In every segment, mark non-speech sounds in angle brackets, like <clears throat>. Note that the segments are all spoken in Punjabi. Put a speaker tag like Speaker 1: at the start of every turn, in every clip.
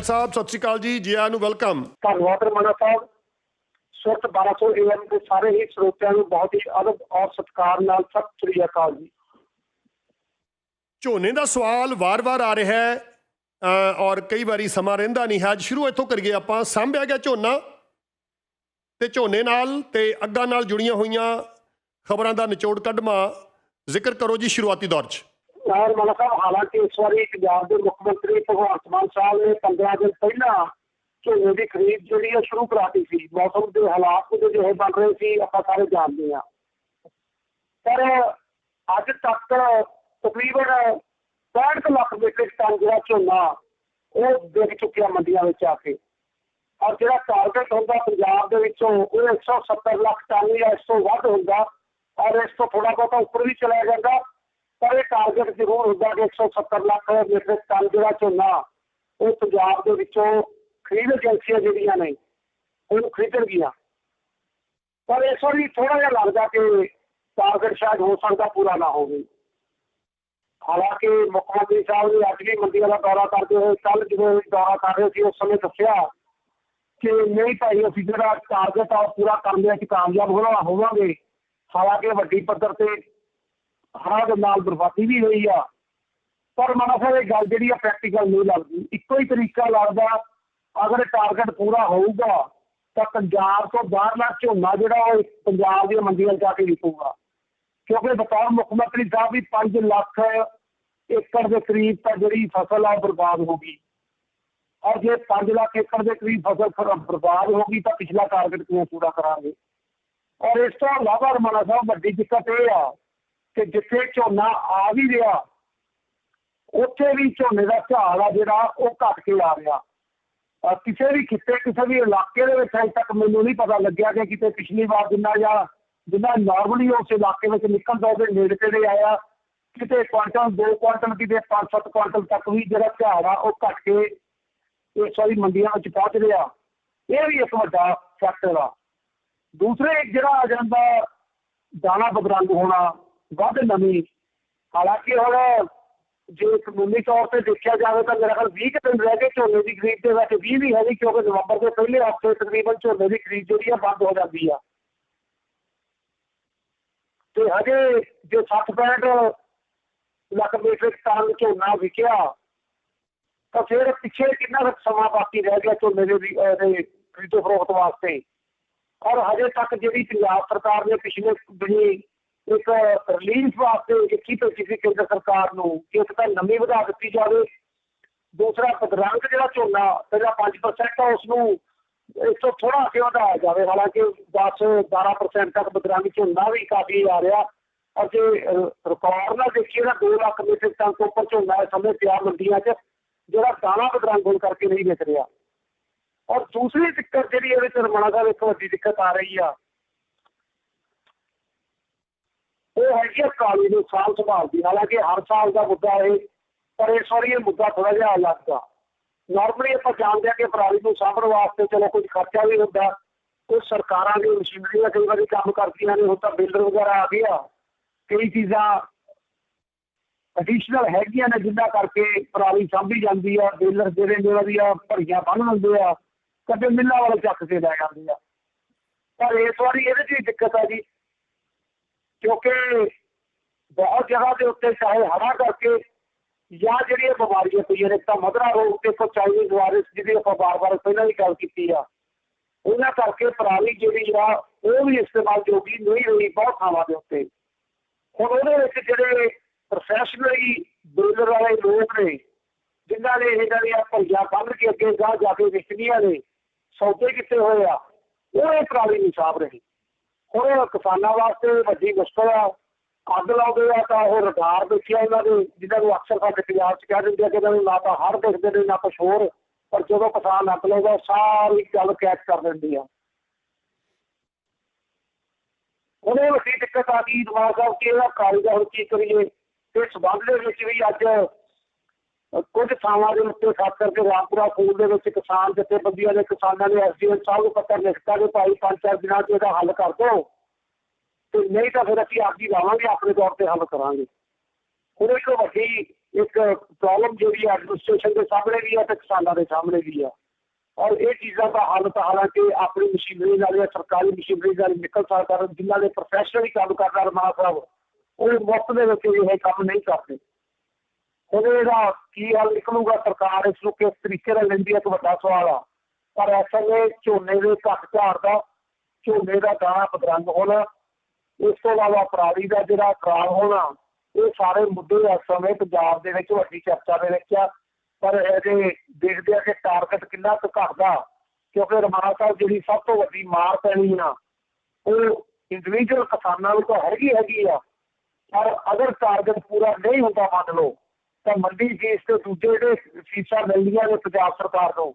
Speaker 1: ਬੈਲ ਸਾਹਿਬ ਸਤਿ ਸ਼੍ਰੀ ਅਕਾਲ ਜੀ ਜੀ ਆਇਆਂ ਨੂੰ ਵੈਲਕਮ।
Speaker 2: ਧੰਨਵਾਦ ਰਮਨਾ ਸਾਹਿਬ। ਸੁਰਤ 1200 ਏਐਮ ਦੇ ਸਾਰੇ ਹੀ ਸਰੋਤਿਆਂ ਨੂੰ ਬਹੁਤ ਹੀ ਅਦਬ ਔਰ ਸਤਿਕਾਰ ਨਾਲ ਸਤਿ ਸ੍ਰੀ ਅਕਾਲ ਜੀ।
Speaker 1: ਝੋਨੇ ਦਾ ਸਵਾਲ ਵਾਰ-ਵਾਰ ਆ ਰਿਹਾ ਹੈ ਔਰ ਕਈ ਵਾਰੀ ਸਮਾਂ ਰਹਿੰਦਾ ਨਹੀਂ ਹੈ। ਅੱਜ ਸ਼ੁਰੂ ਇੱਥੋਂ ਕਰੀਏ ਆਪਾਂ ਸਾਂਭਿਆ ਗਿਆ ਝੋਨਾ ਤੇ ਝੋਨੇ ਨਾਲ ਤੇ ਅੱਗਾਂ ਨਾਲ ਜੁੜੀਆਂ ਹੋਈਆਂ ਖਬਰਾਂ ਦਾ ਨਿਚੋੜ ਕੱਢਮਾ ਜ਼ਿਕਰ ਕਰੋ ਜੀ ਸ਼ੁਰੂਆਤੀ ਦੌਰ 'ਚ।
Speaker 2: ਔਰ ਰਮਨਾ ਸਾਹਿਬ ਹਾਲਾਂਕਿ ਇਸ ਵਾਰੀ ਪੰਜਾਬ ਦੇ ਮੁੱਖ ਮੰਤਰੀ ਭਗਵੰਤ ਮਾਨ ਸਾਹਿਬ ਨੇ 15 ਦਿਨ ਪਹਿਲਾਂ ਝੋਨੇ ਦੀ ਖਰੀਦ ਜਿਹੜੀ ਹੈ ਸ਼ੁਰੂ ਕਰਾਤੀ ਸੀ। ਮੌਸਮ ਦੇ ਹਾਲਾਤ ਕੁਝ ਜਿਹੇ ਬਣ ਰਹੇ ਸੀ, ਆਪਾਂ ਸਾਰੇ ਜਾਣਦੇ ਹਾਂ। ਪਰ ਅੱਜ ਤੱਕ ਤਕਰੀਬਨ 65 ਲੱਖ ਮੀਟ੍ਰਿਕ ਟਨ ਜਿਹੜਾ ਝੋਨਾ, ਉਹ ਵਿਕ ਚੁੱਕਿਆ ਮੰਡੀਆਂ ਵਿੱਚ ਆ ਕੇ। ਔਰ ਜਿਹੜਾ ਟਾਰਗੇਟ ਹੁੰਦਾ ਪੰਜਾਬ ਦੇ ਵਿੱਚੋਂ, ਉਹ 170 ਲੱਖ ਟਨ ਜਾਂ ਇਸ ਤੋਂ ਵੱਧ ਹੁੰਦਾ। ਔਰ ਇਸ ਤੋਂ ਥੋੜਾ ਬਹੁਤਾ ਉੱਪਰ ਵੀ ਚਲਾ ਜਾਂਦਾ। ਪਰ ਇਹ ਟਾਰਗੇਟ ਜ਼ਰੂਰ ਹੁੰਦਾ ਕਿ 170 ਲੱਖ ਮੀਟ੍ਰਿਕ ਟਨ ਜਿਹੜਾ ਝੋਨਾ, ਉਹ ਪੰਜਾਬ ਦੇ ਵਿੱਚੋਂ ਖਰੀਦ ਏਜੰਸੀਆਂ ਜਿਹੜੀਆਂ ਨੇ, ਉਹਨੂੰ ਖਰੀਦਣਗੀਆਂ ਪਰ ਇਸ ਵਾਰੀ ਥੋੜਾ ਜਿਹਾ ਲੱਗਦਾ ਕਿ ਟਾਰਗੇਟ ਸ਼ਾਇਦ ਹੋ ਸਕਦਾ ਪੂਰਾ ਨਾ ਹੋਵੇ। ਹਾਲਾਂਕਿ ਮੁੱਖ ਮੰਤਰੀ ਸਾਹਿਬ ਨੇ ਅੱਜ ਵੀ ਮੰਡੀਆਂ ਦਾ ਦੌਰਾ ਕਰਦੇ ਹੋਏ ਕੱਲ ਜਦੋਂ ਦੌਰਾ ਕਰ ਰਹੇ ਸੀ, ਉਸ ਸਮੇਂ ਦੱਸਿਆ ਕਿ ਨਹੀਂ ਭਾਈ, ਅਸੀਂ ਜਿਹੜਾ ਟਾਰਗੇਟ ਆ ਪੂਰਾ ਕਰਨ ਦੇ ਵਿੱਚ ਕਾਮਯਾਬ ਹੋਣਾ ਹੋਵਾਂਗੇ। ਹਾਲਾਂਕਿ ਵੱਡੀ ਪੱਧਰ ਤੇ ਹੜ੍ਹਾਂ ਦੇ ਨਾਲ ਬਰਬਾਦੀ ਵੀ ਹੋਈ ਆ। ਪਰ ਮਨ ਸਾਹਿਬ ਇਹ ਗੱਲ ਜਿਹੜੀ ਆ ਪ੍ਰੈਕਟੀਕਲ ਨਹੀਂ ਲੱਗਦੀ। ਇੱਕੋ ਹੀ ਤਰੀਕਾ ਲੱਗਦਾ, ਅਗਰ ਟਾਰਗੇਟ ਪੂਰਾ ਹੋਊਗਾ, ਤਾਂ ਪੰਜਾਬ ਤੋਂ ਬਾਹਰਲਾ ਝੋਨਾ ਜਿਹੜਾ ਉਹ ਪੰਜਾਬ ਦੀਆਂ ਮੰਡੀਆਂ ਜਾ ਕੇ ਵਿਕੂਗਾ। ਕਿਉਂਕਿ ਬਤੌਰ ਮੁੱਖ ਮੰਤਰੀ ਸਾਹਿਬ ਵੀ 5 ਲੱਖ ਏਕੜ ਦੇ ਕਰੀਬ ਤਾਂ ਜਿਹੜੀ ਫਸਲ ਆ ਬਰਬਾਦ ਹੋ ਗਈ। ਔਰ ਜੇ 5 ਲੱਖ ਏਕੜ ਦੇ ਕਰੀਬ ਫਸਲ ਬਰਬਾਦ ਹੋ ਗਈ ਤਾਂ ਪਿਛਲਾ ਟਾਰਗੇਟ ਕਿਵੇਂ ਪੂਰਾ ਕਰਾਂਗੇ? ਔਰ ਇਸ ਤੋਂ ਇਲਾਵਾ ਰਮਾਨਾ ਸਾਹਿਬ ਵੱਡੀ ਦਿੱਕਤ ਇਹ ਆ ਕਿ ਜਿੱਥੇ ਝੋਨਾ ਆ ਵੀ ਰਿਹਾ ਉੱਥੇ ਵੀ ਝੋਨੇ ਦਾ ਝਾੜ ਆ ਜਿਹੜਾ, ਉਹ ਘਟ ਕੇ ਆ ਰਿਹਾ। ਕਿਸੇ ਵੀ ਖਿੱਤੇ, ਕਿਸੇ ਵੀ ਇਲਾਕੇ ਦੇ ਵਿੱਚ ਅਜੇ ਤੱਕ ਮੈਨੂੰ ਨਹੀਂ ਪਤਾ ਲੱਗਿਆ ਕਿ ਕਿਤੇ ਪਿਛਲੀ ਵਾਰ ਜਿੰਨਾ ਜਾਂ ਜਿੰਨਾ ਨਾਰਮਲੀ ਉਸ ਇਲਾਕੇ ਵਿੱਚ ਨਿਕਲਦਾ ਉਹਦੇ ਨੇੜੇ ਤੇੜੇ ਆਇਆ, ਕਿਤੇ ਕੁਆਂਟਲ 2 ਕੁਆਂਟਲ ਕਿਤੇ 5-7 ਕੁਆਂਟਲ ਤੱਕ ਵੀ ਜਿਹੜਾ ਝਾੜ ਆ, ਉਹ ਘਟ ਕੇ ਇਸ ਵਾਰੀ ਮੰਡੀਆਂ ਵਿੱਚ ਪਹੁੰਚ ਰਿਹਾ। ਇਹ ਵੀ ਇੱਕ ਵੱਡਾ ਫੈਕਟਰ ਆ। ਦੂਸਰੇ ਜਿਹੜਾ ਆ ਜਾਂਦਾ ਦਾਣਾ ਬਦਰੰਗ ਹੋਣਾ ਵੱਧ ਨਮੀ ਹਾਲਾਂਕਿ ਹੁਣ ਜੇ ਕਾਨੂੰਨੀ ਤੌਰ ਤੇ ਦੇਖਿਆ ਜਾਵੇ ਤਾਂ ਮੇਰੇ ਖਿਆਲ 20 ਕੁ ਦਿਨ ਰਹਿ ਗਏ ਝੋਨੇ ਦੀ ਖਰੀਦ ਦੇ ਵਿੱਚ 20 ਵੀ ਹੈ ਨਹੀਂ ਕਿਉਂਕਿ ਨਵੰਬਰ ਦੇ ਪਹਿਲੇ ਹਫ਼ਤੇ ਤਕਰੀਬਨ ਝੋਨੇ ਦੀ ਖਰੀਦ ਜਿਹੜੀ ਆ ਬੰਦ ਹੋ ਜਾਂਦੀ ਆ ਤੇ ਹਜੇ ਜੇ 60 65 ਲੱਖ ਮੀਟਰ ਟਨ ਝੋਨਾ ਵਿਕਿਆ ਤਾਂ ਫਿਰ ਪਿੱਛੇ ਕਿੰਨਾ ਕੁ ਸਮਾਂ ਬਾਕੀ ਰਹਿ ਗਿਆ ਝੋਨੇ ਦੇ ਵੀ- ਇਹਦੇ ਖਰੀਦੋ ਫਰੋਖਤ ਵਾਸਤੇ ਔਰ ਹਜੇ ਤੱਕ ਜਿਹੜੀ ਪੰਜਾਬ ਸਰਕਾਰ ਨੇ ਪਿਛਲੇ ਦਿਨੀ ਇੱਕ ਰਿਲੀਫ ਵਾਸਤੇ ਲਿਖੀ ਭੇਜੀ ਸੀ ਕੇਂਦਰ ਸਰਕਾਰ ਨੂੰ ਇੱਕ ਤਾਂ ਨਵੀਂ ਵਧਾ ਦਿੱਤੀ ਜਾਵੇ। ਦੂਸਰਾ ਪਦਰੰਗ ਜਿਹੜਾ ਝੋਨਾ ਪਹਿਲਾਂ 5% ਆ ਉਸ ਨੂੰ ਇਸ ਤੋਂ ਥੋੜਾ ਅੱਗੇ ਵਧਾਇਆ ਜਾਵੇ। ਹਾਲਾਂਕਿ 10 12% ਤੱਕ ਬਦਰੰਗ ਝੋਨਾ ਵੀ ਕਾਫੀ ਆ ਰਿਹਾ। ਔਰ ਜੇ ਰਿਕਾਰਡ ਨਾਲ ਦੇਖੀਏ ਤਾਂ 2 ਲੱਖ ਮੀਟਰ ਟਨ ਤੋਂ ਉੱਪਰ ਝੋਨਾ ਇਸ ਸਮੇਂ ਪਿਆ ਮੰਡੀਆਂ 'ਚ, ਜਿਹੜਾ ਦਾਣਾ ਬਦਰੰਗ ਹੋਣ ਕਰਕੇ ਨਹੀਂ ਵਿਕ ਰਿਹਾ। ਔਰ ਦੂਸਰੀ ਦਿੱਕਤ ਜਿਹੜੀ ਇਹਦੇ ਚ ਰਮਣਾ ਸਾਹਿਬ ਇੱਕ ਵੱਡੀ ਦਿੱਕਤ ਆ ਰਹੀ ਆ। ਉਹ ਹੈਗੀ ਆ ਕਾਲੀ ਨੂੰ ਸਾਲ ਸੰਭਾਲ ਹਾਲਾਂਕਿ ਹਰ ਸਾਲ ਦਾ ਮੁੱਦਾ ਹੈ ਪਰ ਇਸ ਵਾਰੀ ਇਹ ਮੁੱਦਾ ਥੋੜਾ ਜਿਹਾ ਅਲੱਗ ਆ। ਨਾਰਮਲੀ ਆਪਾਂ ਜਾਣਦੇ ਆ ਕਿ ਪਰਾਲੀ ਨੂੰ ਸਾਂਭਣ ਵਾਸਤੇ ਚਲੋ ਕੁਝ ਖਰਚਾ ਵੀ ਹੁੰਦਾ। ਕੁਝ ਸਰਕਾਰਾਂ ਦੀ ਮਸ਼ੀਨਰੀਆਂ ਕਈ ਵਾਰੀ ਕੰਮ ਕਰਦੀਆਂ ਨੇ, ਹੁਣ ਤਾਂ ਬਿਲਡਰ ਵਗੈਰਾ ਆ ਗਿਆ। ਕਈ ਚੀਜ਼ਾਂ ਐਡੀਸ਼ਨਲ ਹੈਗੀਆਂ ਨੇ, ਜਿੰਨਾ ਕਰਕੇ ਪਰਾਲੀ ਸਾਂਭੀ ਜਾਂਦੀ ਆ ਬੇਲਰ ਜਿਹੜੇ ਜਿਹੜਾ ਦੀ ਆ, ਭਰੀਆਂ ਬੰਨ ਲੈਂਦੇ ਆ, ਕਦੇ ਮਿੱਲਾਂ ਵਾਲੇ ਚੱਕ ਕੇ ਲੈ ਜਾਂਦੇ ਆ। ਪਰ ਇਸ ਵਾਰੀ ਇਹਦੇ 'ਚ ਵੀ ਦਿੱਕਤ ਆ ਜੀ। ਕਿਉਂਕਿ ਬਹੁਤ ਜਗ੍ਹਾ ਦੇ ਉੱਤੇ ਚਾਹੇ ਹੜਾ ਕਰਕੇ ਜਾਂ ਜਿਹੜੀਆਂ ਬਿਮਾਰੀਆਂ ਪਈਆਂ ਨੇ ਤਾਂ ਮਧਰਾ ਰੋਗ ਤੇ ਕੋ ਚਾਈਨੀਜ਼ ਵਾਇਰਸ ਜਿਹਦੀ ਆਪਾਂ ਬਾਰ-ਬਾਰ ਪਹਿਲਾਂ ਵੀ ਗੱਲ ਕੀਤੀ ਆ ਉਹਨਾਂ ਕਰਕੇ ਪਰਾਲੀ ਜਿਹੜੀ ਆ ਉਹ ਵੀ ਇਸਤੇਮਾਲ ਜੋਗੀ ਨਹੀਂ ਰਹੀ ਬਹੁਤ ਥਾਵਾਂ ਦੇ ਉੱਤੇ ਹੁਣ ਉਹਦੇ ਵਿੱਚ ਜਿਹੜੇ ਪ੍ਰੋਫੈਸ਼ਨਲੀ ਬੇਲਰ ਵਾਲੇ ਲੋਕ ਨੇ ਜਿਨ੍ਹਾਂ ਨੇ ਇਹਨਾਂ ਦੀਆਂ ਭਈਆ ਬੰਨ ਕੇ ਅੱਗੇ ਗਾਹ ਜਾ ਕੇ ਵਿਕਣੀਆਂ ਨੇ ਸੌਦੇ ਕੀਤੇ ਹੋਏ ਆ ਉਹ ਇਹ ਪਰਾਲੀ ਨਹੀਂ ਸਾਂਭ ਰਹੇ ਹੁਣ ਕਿਸਾਨਾਂ ਵਾਸਤੇ ਵੱਡੀ ਮੁਸ਼ਕਲ ਆ। ਅੱਗ ਲਾਉਂਦੇ ਆ ਤਾਂ ਉਹ ਰਡਾਰ ਦੇਖਿਆ ਇਹਨਾਂ ਦੇ, ਜਿਨ੍ਹਾਂ ਨੂੰ ਅਕਸਰ ਸਾਡੇ ਪੰਜਾਬ 'ਚ ਕਹਿ ਦਿੰਦੇ ਆ ਕਿ ਇਹਨਾਂ ਨੂੰ ਨਾ ਤਾਂ ਹੜ ਦੇਖਦੇ ਨੇ, ਨਾ ਕੁਛ ਹੋਰ, ਪਰ ਜਦੋਂ ਕਿਸਾਨ ਅੱਗ ਲਾਉਂਦਾ, ਸਾਰੀ ਗੱਲ ਕੈਚ ਕਰ ਦਿੰਦੀ ਆ। ਉਹਨੇ ਵੱਡੀ ਦਿੱਕਤ ਆ ਗਈ ਦਿਮਾਗ ਸਾਹਿਬ, ਕਿ ਇਹਦਾ ਕਾਰਜ ਹੁਣ ਕੀ ਕਰੀਏ? ਤੇ ਸੰਬੰਧ ਦੇ ਵਿੱਚ ਵੀ ਅੱਜ ਕੁਝ ਥਾਵਾਂ ਦੇ ਉੱਤੇ ਖਾਸ ਕਰਕੇ ਰਾਮਪੁਰਾ ਸਕੂਲ ਦੇ ਵਿੱਚ ਕਿਸਾਨ ਜਥੇਬੰਦੀਆਂ ਦੇ ਕਿਸਾਨਾਂ ਨੇ ਐਸਡੀਐਮ ਸਾਹਿਬ ਨੂੰ ਪੱਤਰ ਲਿਖਤਾ ਕਿ ਭਾਈ ਪੰਜ ਚਾਰ ਦਿਨਾਂ 'ਚ ਇਹਦਾ ਹੱਲ ਕਰ ਦਿਓ। ਤੇ ਨਹੀਂ ਤਾਂ ਫਿਰ ਅਸੀਂ ਆਪ ਹੀ ਲਾਵਾਂਗੇ, ਆਪਣੇ ਤੌਰ ਤੇ ਹੱਲ ਕਰਾਂਗੇ। ਹੁਣ ਇੱਕ ਵੱਡੀ ਇੱਕ ਪ੍ਰੋਬਲਮ ਜਿਹੜੀ ਐਡਮਿਨਿਸਟ੍ਰੇਸ਼ਨ ਦੇ ਸਾਹਮਣੇ ਵੀ ਆ ਤੇ ਕਿਸਾਨਾਂ ਦੇ ਸਾਹਮਣੇ ਵੀ ਆ। ਔਰ ਇਹ ਚੀਜ਼ਾਂ ਦਾ ਹੱਲ ਤਾਂ ਹਾਲਾਂਕਿ ਆਪਣੀ ਮਸ਼ੀਨਰੀ ਨਾਲ ਜਾਂ ਸਰਕਾਰੀ ਮਸ਼ੀਨਰੀ ਨਾਲ ਨਿਕਲ ਸਕਦਾ ਜਿਨ੍ਹਾਂ ਦੇ ਪ੍ਰੋਫੈਸ਼ਨਲੀ ਕੰਮ ਕਰਦਾ ਰਮਾਨਾ ਸਾਹਿਬ, ਉਹ ਮੁਫਤ ਦੇ ਵਿੱਚ ਇਹ ਕੰਮ ਨਹੀਂ ਕਰਦੇ। ਹੁਣ ਇਹਦਾ ਕੀ ਹੱਲ ਨਿਕਲੂਗਾ? ਸਰਕਾਰ ਇਸ ਨੂੰ ਕਿਸ ਤਰੀਕੇ ਨਾਲ ਲੈਂਦੀ ਹੈ? ਇੱਕ ਵੱਡਾ ਸਵਾਲ ਆ। ਪਰ ਐਸਐਲਏ ਝੋਨੇ ਦੇ ਘੱਟ ਝਾੜ ਦਾ, ਝੋਨੇ ਦਾ ਦਾਣਾ ਪਦਰੰਗ ਹੋਣਾ, ਇਸ ਤੋਂ ਇਲਾਵਾ ਪਰਾਲੀ ਦਾ ਜਿਹੜਾ ਖਰਾਬ ਹੋਣਾ, ਇਹ ਸਾਰੇ ਮੁੱਦੇ ਇਸ ਸਮੇਂ ਪੰਜਾਬ ਦੇ ਵਿੱਚ ਵੱਡੀ ਚਰਚਾ ਦੇ ਵਿੱਚ ਆ। ਪਰ ਇਹਦੇ ਦੇਖਦੇ ਆ ਕਿ ਟਾਰਗੇਟ ਕਿੰਨਾ ਕੁ ਘਟਦਾ, ਕਿਉਂਕਿ ਰਮਾਨਾ ਸਾਹਿਬ ਜਿਹੜੀ ਸਭ ਤੋਂ ਵੱਡੀ ਮਾਰ ਪੈਣੀ ਆ, ਉਹ ਇੰਡੀਵਿਜੂਅਲ ਕਿਸਾਨਾਂ ਨੂੰ ਤਾਂ ਹੈਗੀ ਹੈਗੀ ਆ। ਪਰ ਅਗਰ ਟਾਰਗੇਟ ਪੂਰਾ ਨਹੀਂ ਹੁੰਦਾ ਮੰਨ ਲਓ ਤਾਂ ਮੰਡੀ ਫੀਸ ਤੇ ਦੂਜੇ ਜਿਹੜੇ ਫੀਸਾਂ ਮਿਲਦੀਆਂ ਨੇ ਪੰਜਾਬ ਸਰਕਾਰ ਨੂੰ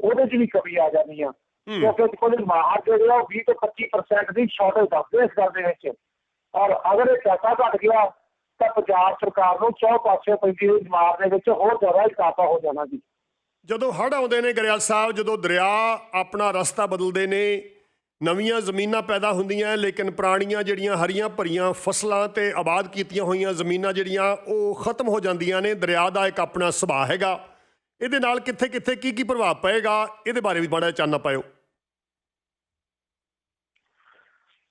Speaker 2: ਉਹਦੇ 'ਚ ਵੀ ਕਮੀ ਆ ਜਾਂਦੀ ਆ। ਕਿਉਂਕਿ ਕੋਈ ਮਾਰ ਜਿਹੜੇ ਆ ਉਹ 20 ਤੋਂ 25% ਦੀ ਸ਼ਾਰਟੇਜ ਦੱਸਦੇ ਇਸ ਗੱਲ ਦੇ ਵਿੱਚ। ਔਰ ਅਗਰ ਇਹ ਪੈਸਾ ਘਟ ਗਿਆ ਤਾਂ ਪੰਜਾਬ ਸਰਕਾਰ ਨੂੰ ਚੌ ਪਾਸੇ ਪੈਂਦੀ ਹੋਈ ਮਾਰ ਦੇ ਵਿੱਚ ਹੋਰ ਜ਼ਿਆਦਾ ਇਜ਼ਾਫਾ ਹੋ ਜਾਣਾ ਜੀ।
Speaker 1: ਜਦੋਂ ਹੜ੍ਹ ਆਉਂਦੇ ਨੇ ਗਰੇਵਾਲ ਸਾਹਿਬ ਜਦੋਂ ਦਰਿਆ ਆਪਣਾ ਰਸਤਾ ਬਦਲਦੇ ਨੇ ਨਵੀਆਂ ਜ਼ਮੀਨਾਂ ਪੈਦਾ ਹੁੰਦੀਆਂ ਲੇਕਿਨ ਪੁਰਾਣੀਆਂ ਜਿਹੜੀਆਂ ਹਰੀਆਂ ਭਰੀਆਂ ਫਸਲਾਂ ਤੇ ਆਬਾਦ ਕੀਤੀਆਂ ਹੋਈਆਂ ਜ਼ਮੀਨਾਂ ਜਿਹੜੀਆਂ, ਉਹ ਖਤਮ ਹੋ ਜਾਂਦੀਆਂ ਨੇ। ਦਰਿਆ ਦਾ ਇੱਕ ਆਪਣਾ ਸੁਭਾਅ ਹੈਗਾ। ਇਹਦੇ ਨਾਲ ਕਿੱਥੇ ਕਿੱਥੇ ਕੀ ਕੀ ਪ੍ਰਭਾਵ ਪਏਗਾ, ਇਹਦੇ ਬਾਰੇ ਵੀ ਬੜਾ ਚਾਨਣਾ ਪਾਇਓ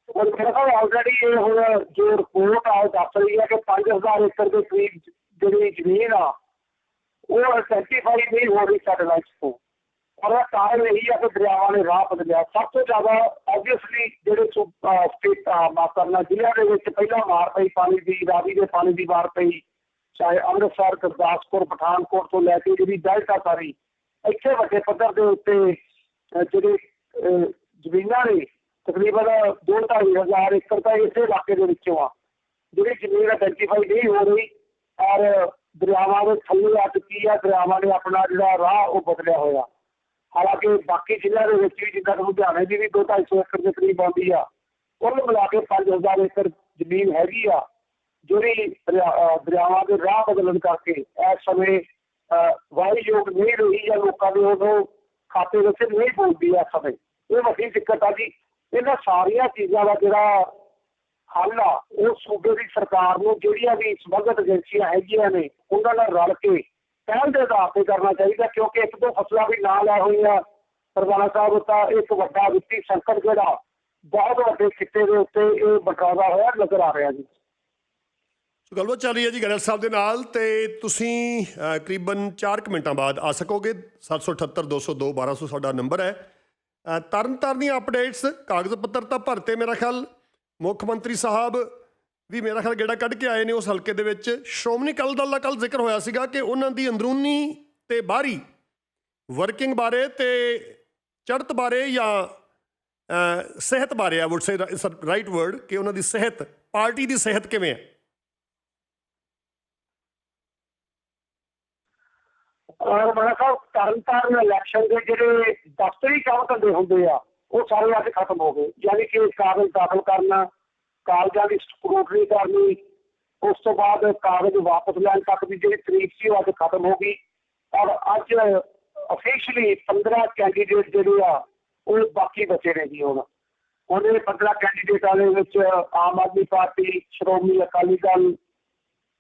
Speaker 2: ਆਲਰੇਡੀ ਇਹ ਹੁਣ ਜੋ ਰਿਪੋਰਟ ਆ, ਉਹ ਦੱਸ ਰਹੀ ਹੈ ਕਿ 5000 ਏਕੜ ਦੇ ਕਰੀਬ ਜਿਹੜੀ ਜ਼ਮੀਨ ਆ, ਉਹ ਸਰਟੀਫਾਈ ਨਹੀਂ ਹੋ ਰਹੀ ਸੈਟੇਲਾਈਟ ਤੋਂ ਔਰ ਕਾਰਨ ਇਹੀ ਆ ਕਿ ਦਰਿਆਵਾਂ ਨੇ ਰਾਹ ਬਦਲਿਆ। ਸਭ ਤੋਂ ਜ਼ਿਆਦਾ ਆਬਵੀਅਸਲੀ ਜਿਹੜੇ ਸਟੇਟ ਮਾਤਰਨਾ ਜ਼ਿਲ੍ਹਿਆਂ ਦੇ ਵਿੱਚ ਪਹਿਲਾਂ ਮਾਰ ਪਈ, ਪਾਣੀ ਦੀ, ਰਾਵੀ ਦੇ ਪਾਣੀ ਦੀ ਮਾਰ ਪਈ, ਚਾਹੇ ਅੰਮ੍ਰਿਤਸਰ, ਗੁਰਦਾਸਪੁਰ, ਪਠਾਨਕੋਟ ਤੋਂ ਲੈ ਕੇ ਜਿਹੜੀ ਡੈਲਟਾ ਸਾਰੀ, ਇੱਥੇ ਵੱਡੇ ਪੱਧਰ ਦੇ ਉੱਤੇ ਜਿਹੜੇ ਜ਼ਮੀਨਾਂ ਨੇ, ਤਕਰੀਬਨ ਦੋ ਢਾਈ ਹਜ਼ਾਰ ਏਕੜ ਤਾਂ ਇਸੇ ਇਲਾਕੇ ਦੇ ਵਿੱਚੋਂ ਆ। ਜਿਹੜੀ ਜ਼ਮੀਨ ਆਇਡੈਂਟੀਫਾਈ ਨਹੀਂ ਹੋ ਰਹੀ ਔਰ ਦਰਿਆਵਾਂ ਦੇ ਥੱਲੇ ਆ ਚੁੱਕੀ ਆ, ਦਰਿਆਵਾਂ ਨੇ ਆਪਣਾ ਜਿਹੜਾ ਰਾਹ ਉਹ ਬਦਲਿਆ ਹੋਇਆ। ਹਾਲਾਂਕਿ ਬਾਕੀ ਜ਼ਿਲ੍ਹਿਆਂ ਦੇ ਵਿੱਚ ਵੀ ਜਿੱਦਾਂ ਲੁਧਿਆਣੇ ਦੀ ਵੀ ਦੋ ਢਾਈ ਏਕੜ ਦੇ ਕਰੀਬ ਆਉਂਦੀ ਆ ਕੁੱਲ ਮਿਲਾ ਕੇ 5000 ਏਕੜ ਜ਼ਮੀਨ ਹੈਗੀ ਆ ਜਿਹੜੀ ਦਰਿਆਵਾਂ ਦੇ ਰਾਹ ਬਦਲਣ ਕਰਕੇ ਇਸ ਸਮੇਂ, ਅਹ ਵਾਹੀਯੋਗ ਨਹੀਂ ਰਹੀ ਜਾਂ ਲੋਕਾਂ ਦੇ ਉਦੋਂ ਖਾਤੇ ਵਿੱਚ ਨਹੀਂ ਪਹੁੰਚਦੀ ਇਸ ਸਮੇਂ। ਇਹ ਵੱਡੀ ਦਿੱਕਤ ਆ ਜੀ। ਇਹਨਾਂ ਸਾਰੀਆਂ ਚੀਜ਼ਾਂ ਦਾ ਜਿਹੜਾ ਹੱਲ ਆ, ਉਹ ਸੂਬੇ ਦੀ ਸਰਕਾਰ ਨੂੰ ਜਿਹੜੀਆਂ ਵੀ ਸੰਬੰਧਿਤ ਏਜੰਸੀਆਂ ਹੈਗੀਆਂ ਨੇ, ਉਹਨਾਂ ਨਾਲ ਰਲ ਕੇ ਪਹਿਲ ਦੇ ਆਧਾਰ ਤੇ ਕਰਨਾ ਚਾਹੀਦਾ ਕਿਉਂਕਿ ਇੱਕ ਦੋ ਫਸਲਾਂ ਵੀ ਨਾਲ ਆ। ਹੋਈਆਂ ਪ੍ਰਧਾਨ ਸਾਹਿਬ ਤਾਂ ਇੱਕ ਵੱਡਾ ਵਿੱਤੀ ਸੰਕਟ ਜਿਹੜਾ ਬਹੁਤ ਵੱਡੇ ਖਿੱਤੇ ਦੇ ਉੱਤੇ ਇਹ ਬਟਾਵਾ ਹੋਇਆ ਨਜ਼ਰ ਆ ਰਿਹਾ ਜੀ।
Speaker 1: ਗੱਲਬਾਤ ਚੱਲ ਰਹੀ ਹੈ ਜੀ ਗਰੇਵਾਲ ਸਾਹਿਬ ਦੇ ਨਾਲ ਤੇ ਤੁਸੀਂ ਅਹ, ਕਰੀਬਨ 4 ਮਿੰਟਾਂ ਬਾਅਦ ਆ ਸਕੋਗੇ। 778 202 1200 ਸਾਡਾ ਨੰਬਰ ਹੈ। ਅਹ, ਤਰਨ ਤਾਰਨ ਦੀਆਂ ਅਪਡੇਟਸ ਕਾਗਜ਼ ਪੱਤਰ ਤਾਂ ਭਰਤੇ ਮੇਰਾ ਖਿਆਲ। ਮੁੱਖ ਮੰਤਰੀ ਸਾਹਿਬ ਵੀ ਮੇਰਾ ਖਿਆਲ ਗੇੜਾ ਕੱਢ ਕੇ ਆਏ ਨੇ ਉਸ ਹਲਕੇ ਦੇ ਵਿੱਚ। ਸ਼੍ਰੋਮਣੀ ਅਕਾਲੀ ਦਲ ਦਾ ਕੱਲ ਜ਼ਿਕਰ ਹੋਇਆ ਸੀਗਾ ਕਿ ਉਹਨਾਂ ਦੀ ਅੰਦਰੂਨੀ ਤੇ ਬਾਹਰੀ ਵਰਕਿੰਗ ਬਾਰੇ ਤੇ ਚੜ੍ਹਤ ਬਾਰੇ ਜਾਂ ਸਿਹਤ ਬਾਰੇ ਆ ਵੁੱਡ ਸੇ ਰਾਈਟ ਵਰਡ ਕਿ ਉਹਨਾਂ ਦੀ ਸਿਹਤ, ਪਾਰਟੀ ਦੀ ਸਿਹਤ ਕਿਵੇਂ ਹੈ?
Speaker 2: ਔਰ ਮੈਂ ਸਾਹਿਬ ਤਰਨ ਇਲੈਕਸ਼ਨ ਦੇ ਜਿਹੜੇ ਦਫ਼ਤਰੀ ਕੰਮ ਧੰਦੇ ਹੁੰਦੇ ਆ, ਉਹ ਸਾਰੇ ਅੱਜ ਖਤਮ ਹੋ ਗਏ। ਯਾਨੀ ਕਿ ਕਾਗਜ਼ ਦਾਖਲ ਕਰਨਾ ਕਾਲਜਾਂ ਦੀ ਸਕਰੂਟਨੀ ਕਰਨੀ ਉਸ ਤੋਂ ਬਾਅਦ ਕਾਗਜ਼ ਵਾਪਸ ਲੈਣ ਤੱਕ ਦੀ ਜਿਹੜੀ ਤਰੀਕ ਸੀ ਉਹ ਅੱਜ ਖਤਮ ਹੋ ਗਈ। ਔਰ ਅੱਜ ਅਫੀਸ਼ੀਅਲੀ 15 ਕੈਂਡੀਡੇਟ ਜਿਹੜੇ ਆ ਉਹ ਬਾਕੀ ਬਚੇ ਨੇ ਜੀ ਹੁਣ। ਉਹਦੇ 15 ਕੈਂਡੀਡੇਟਾਂ ਦੇ ਵਿੱਚ Aam Aadmi party Shiromani Akali Dal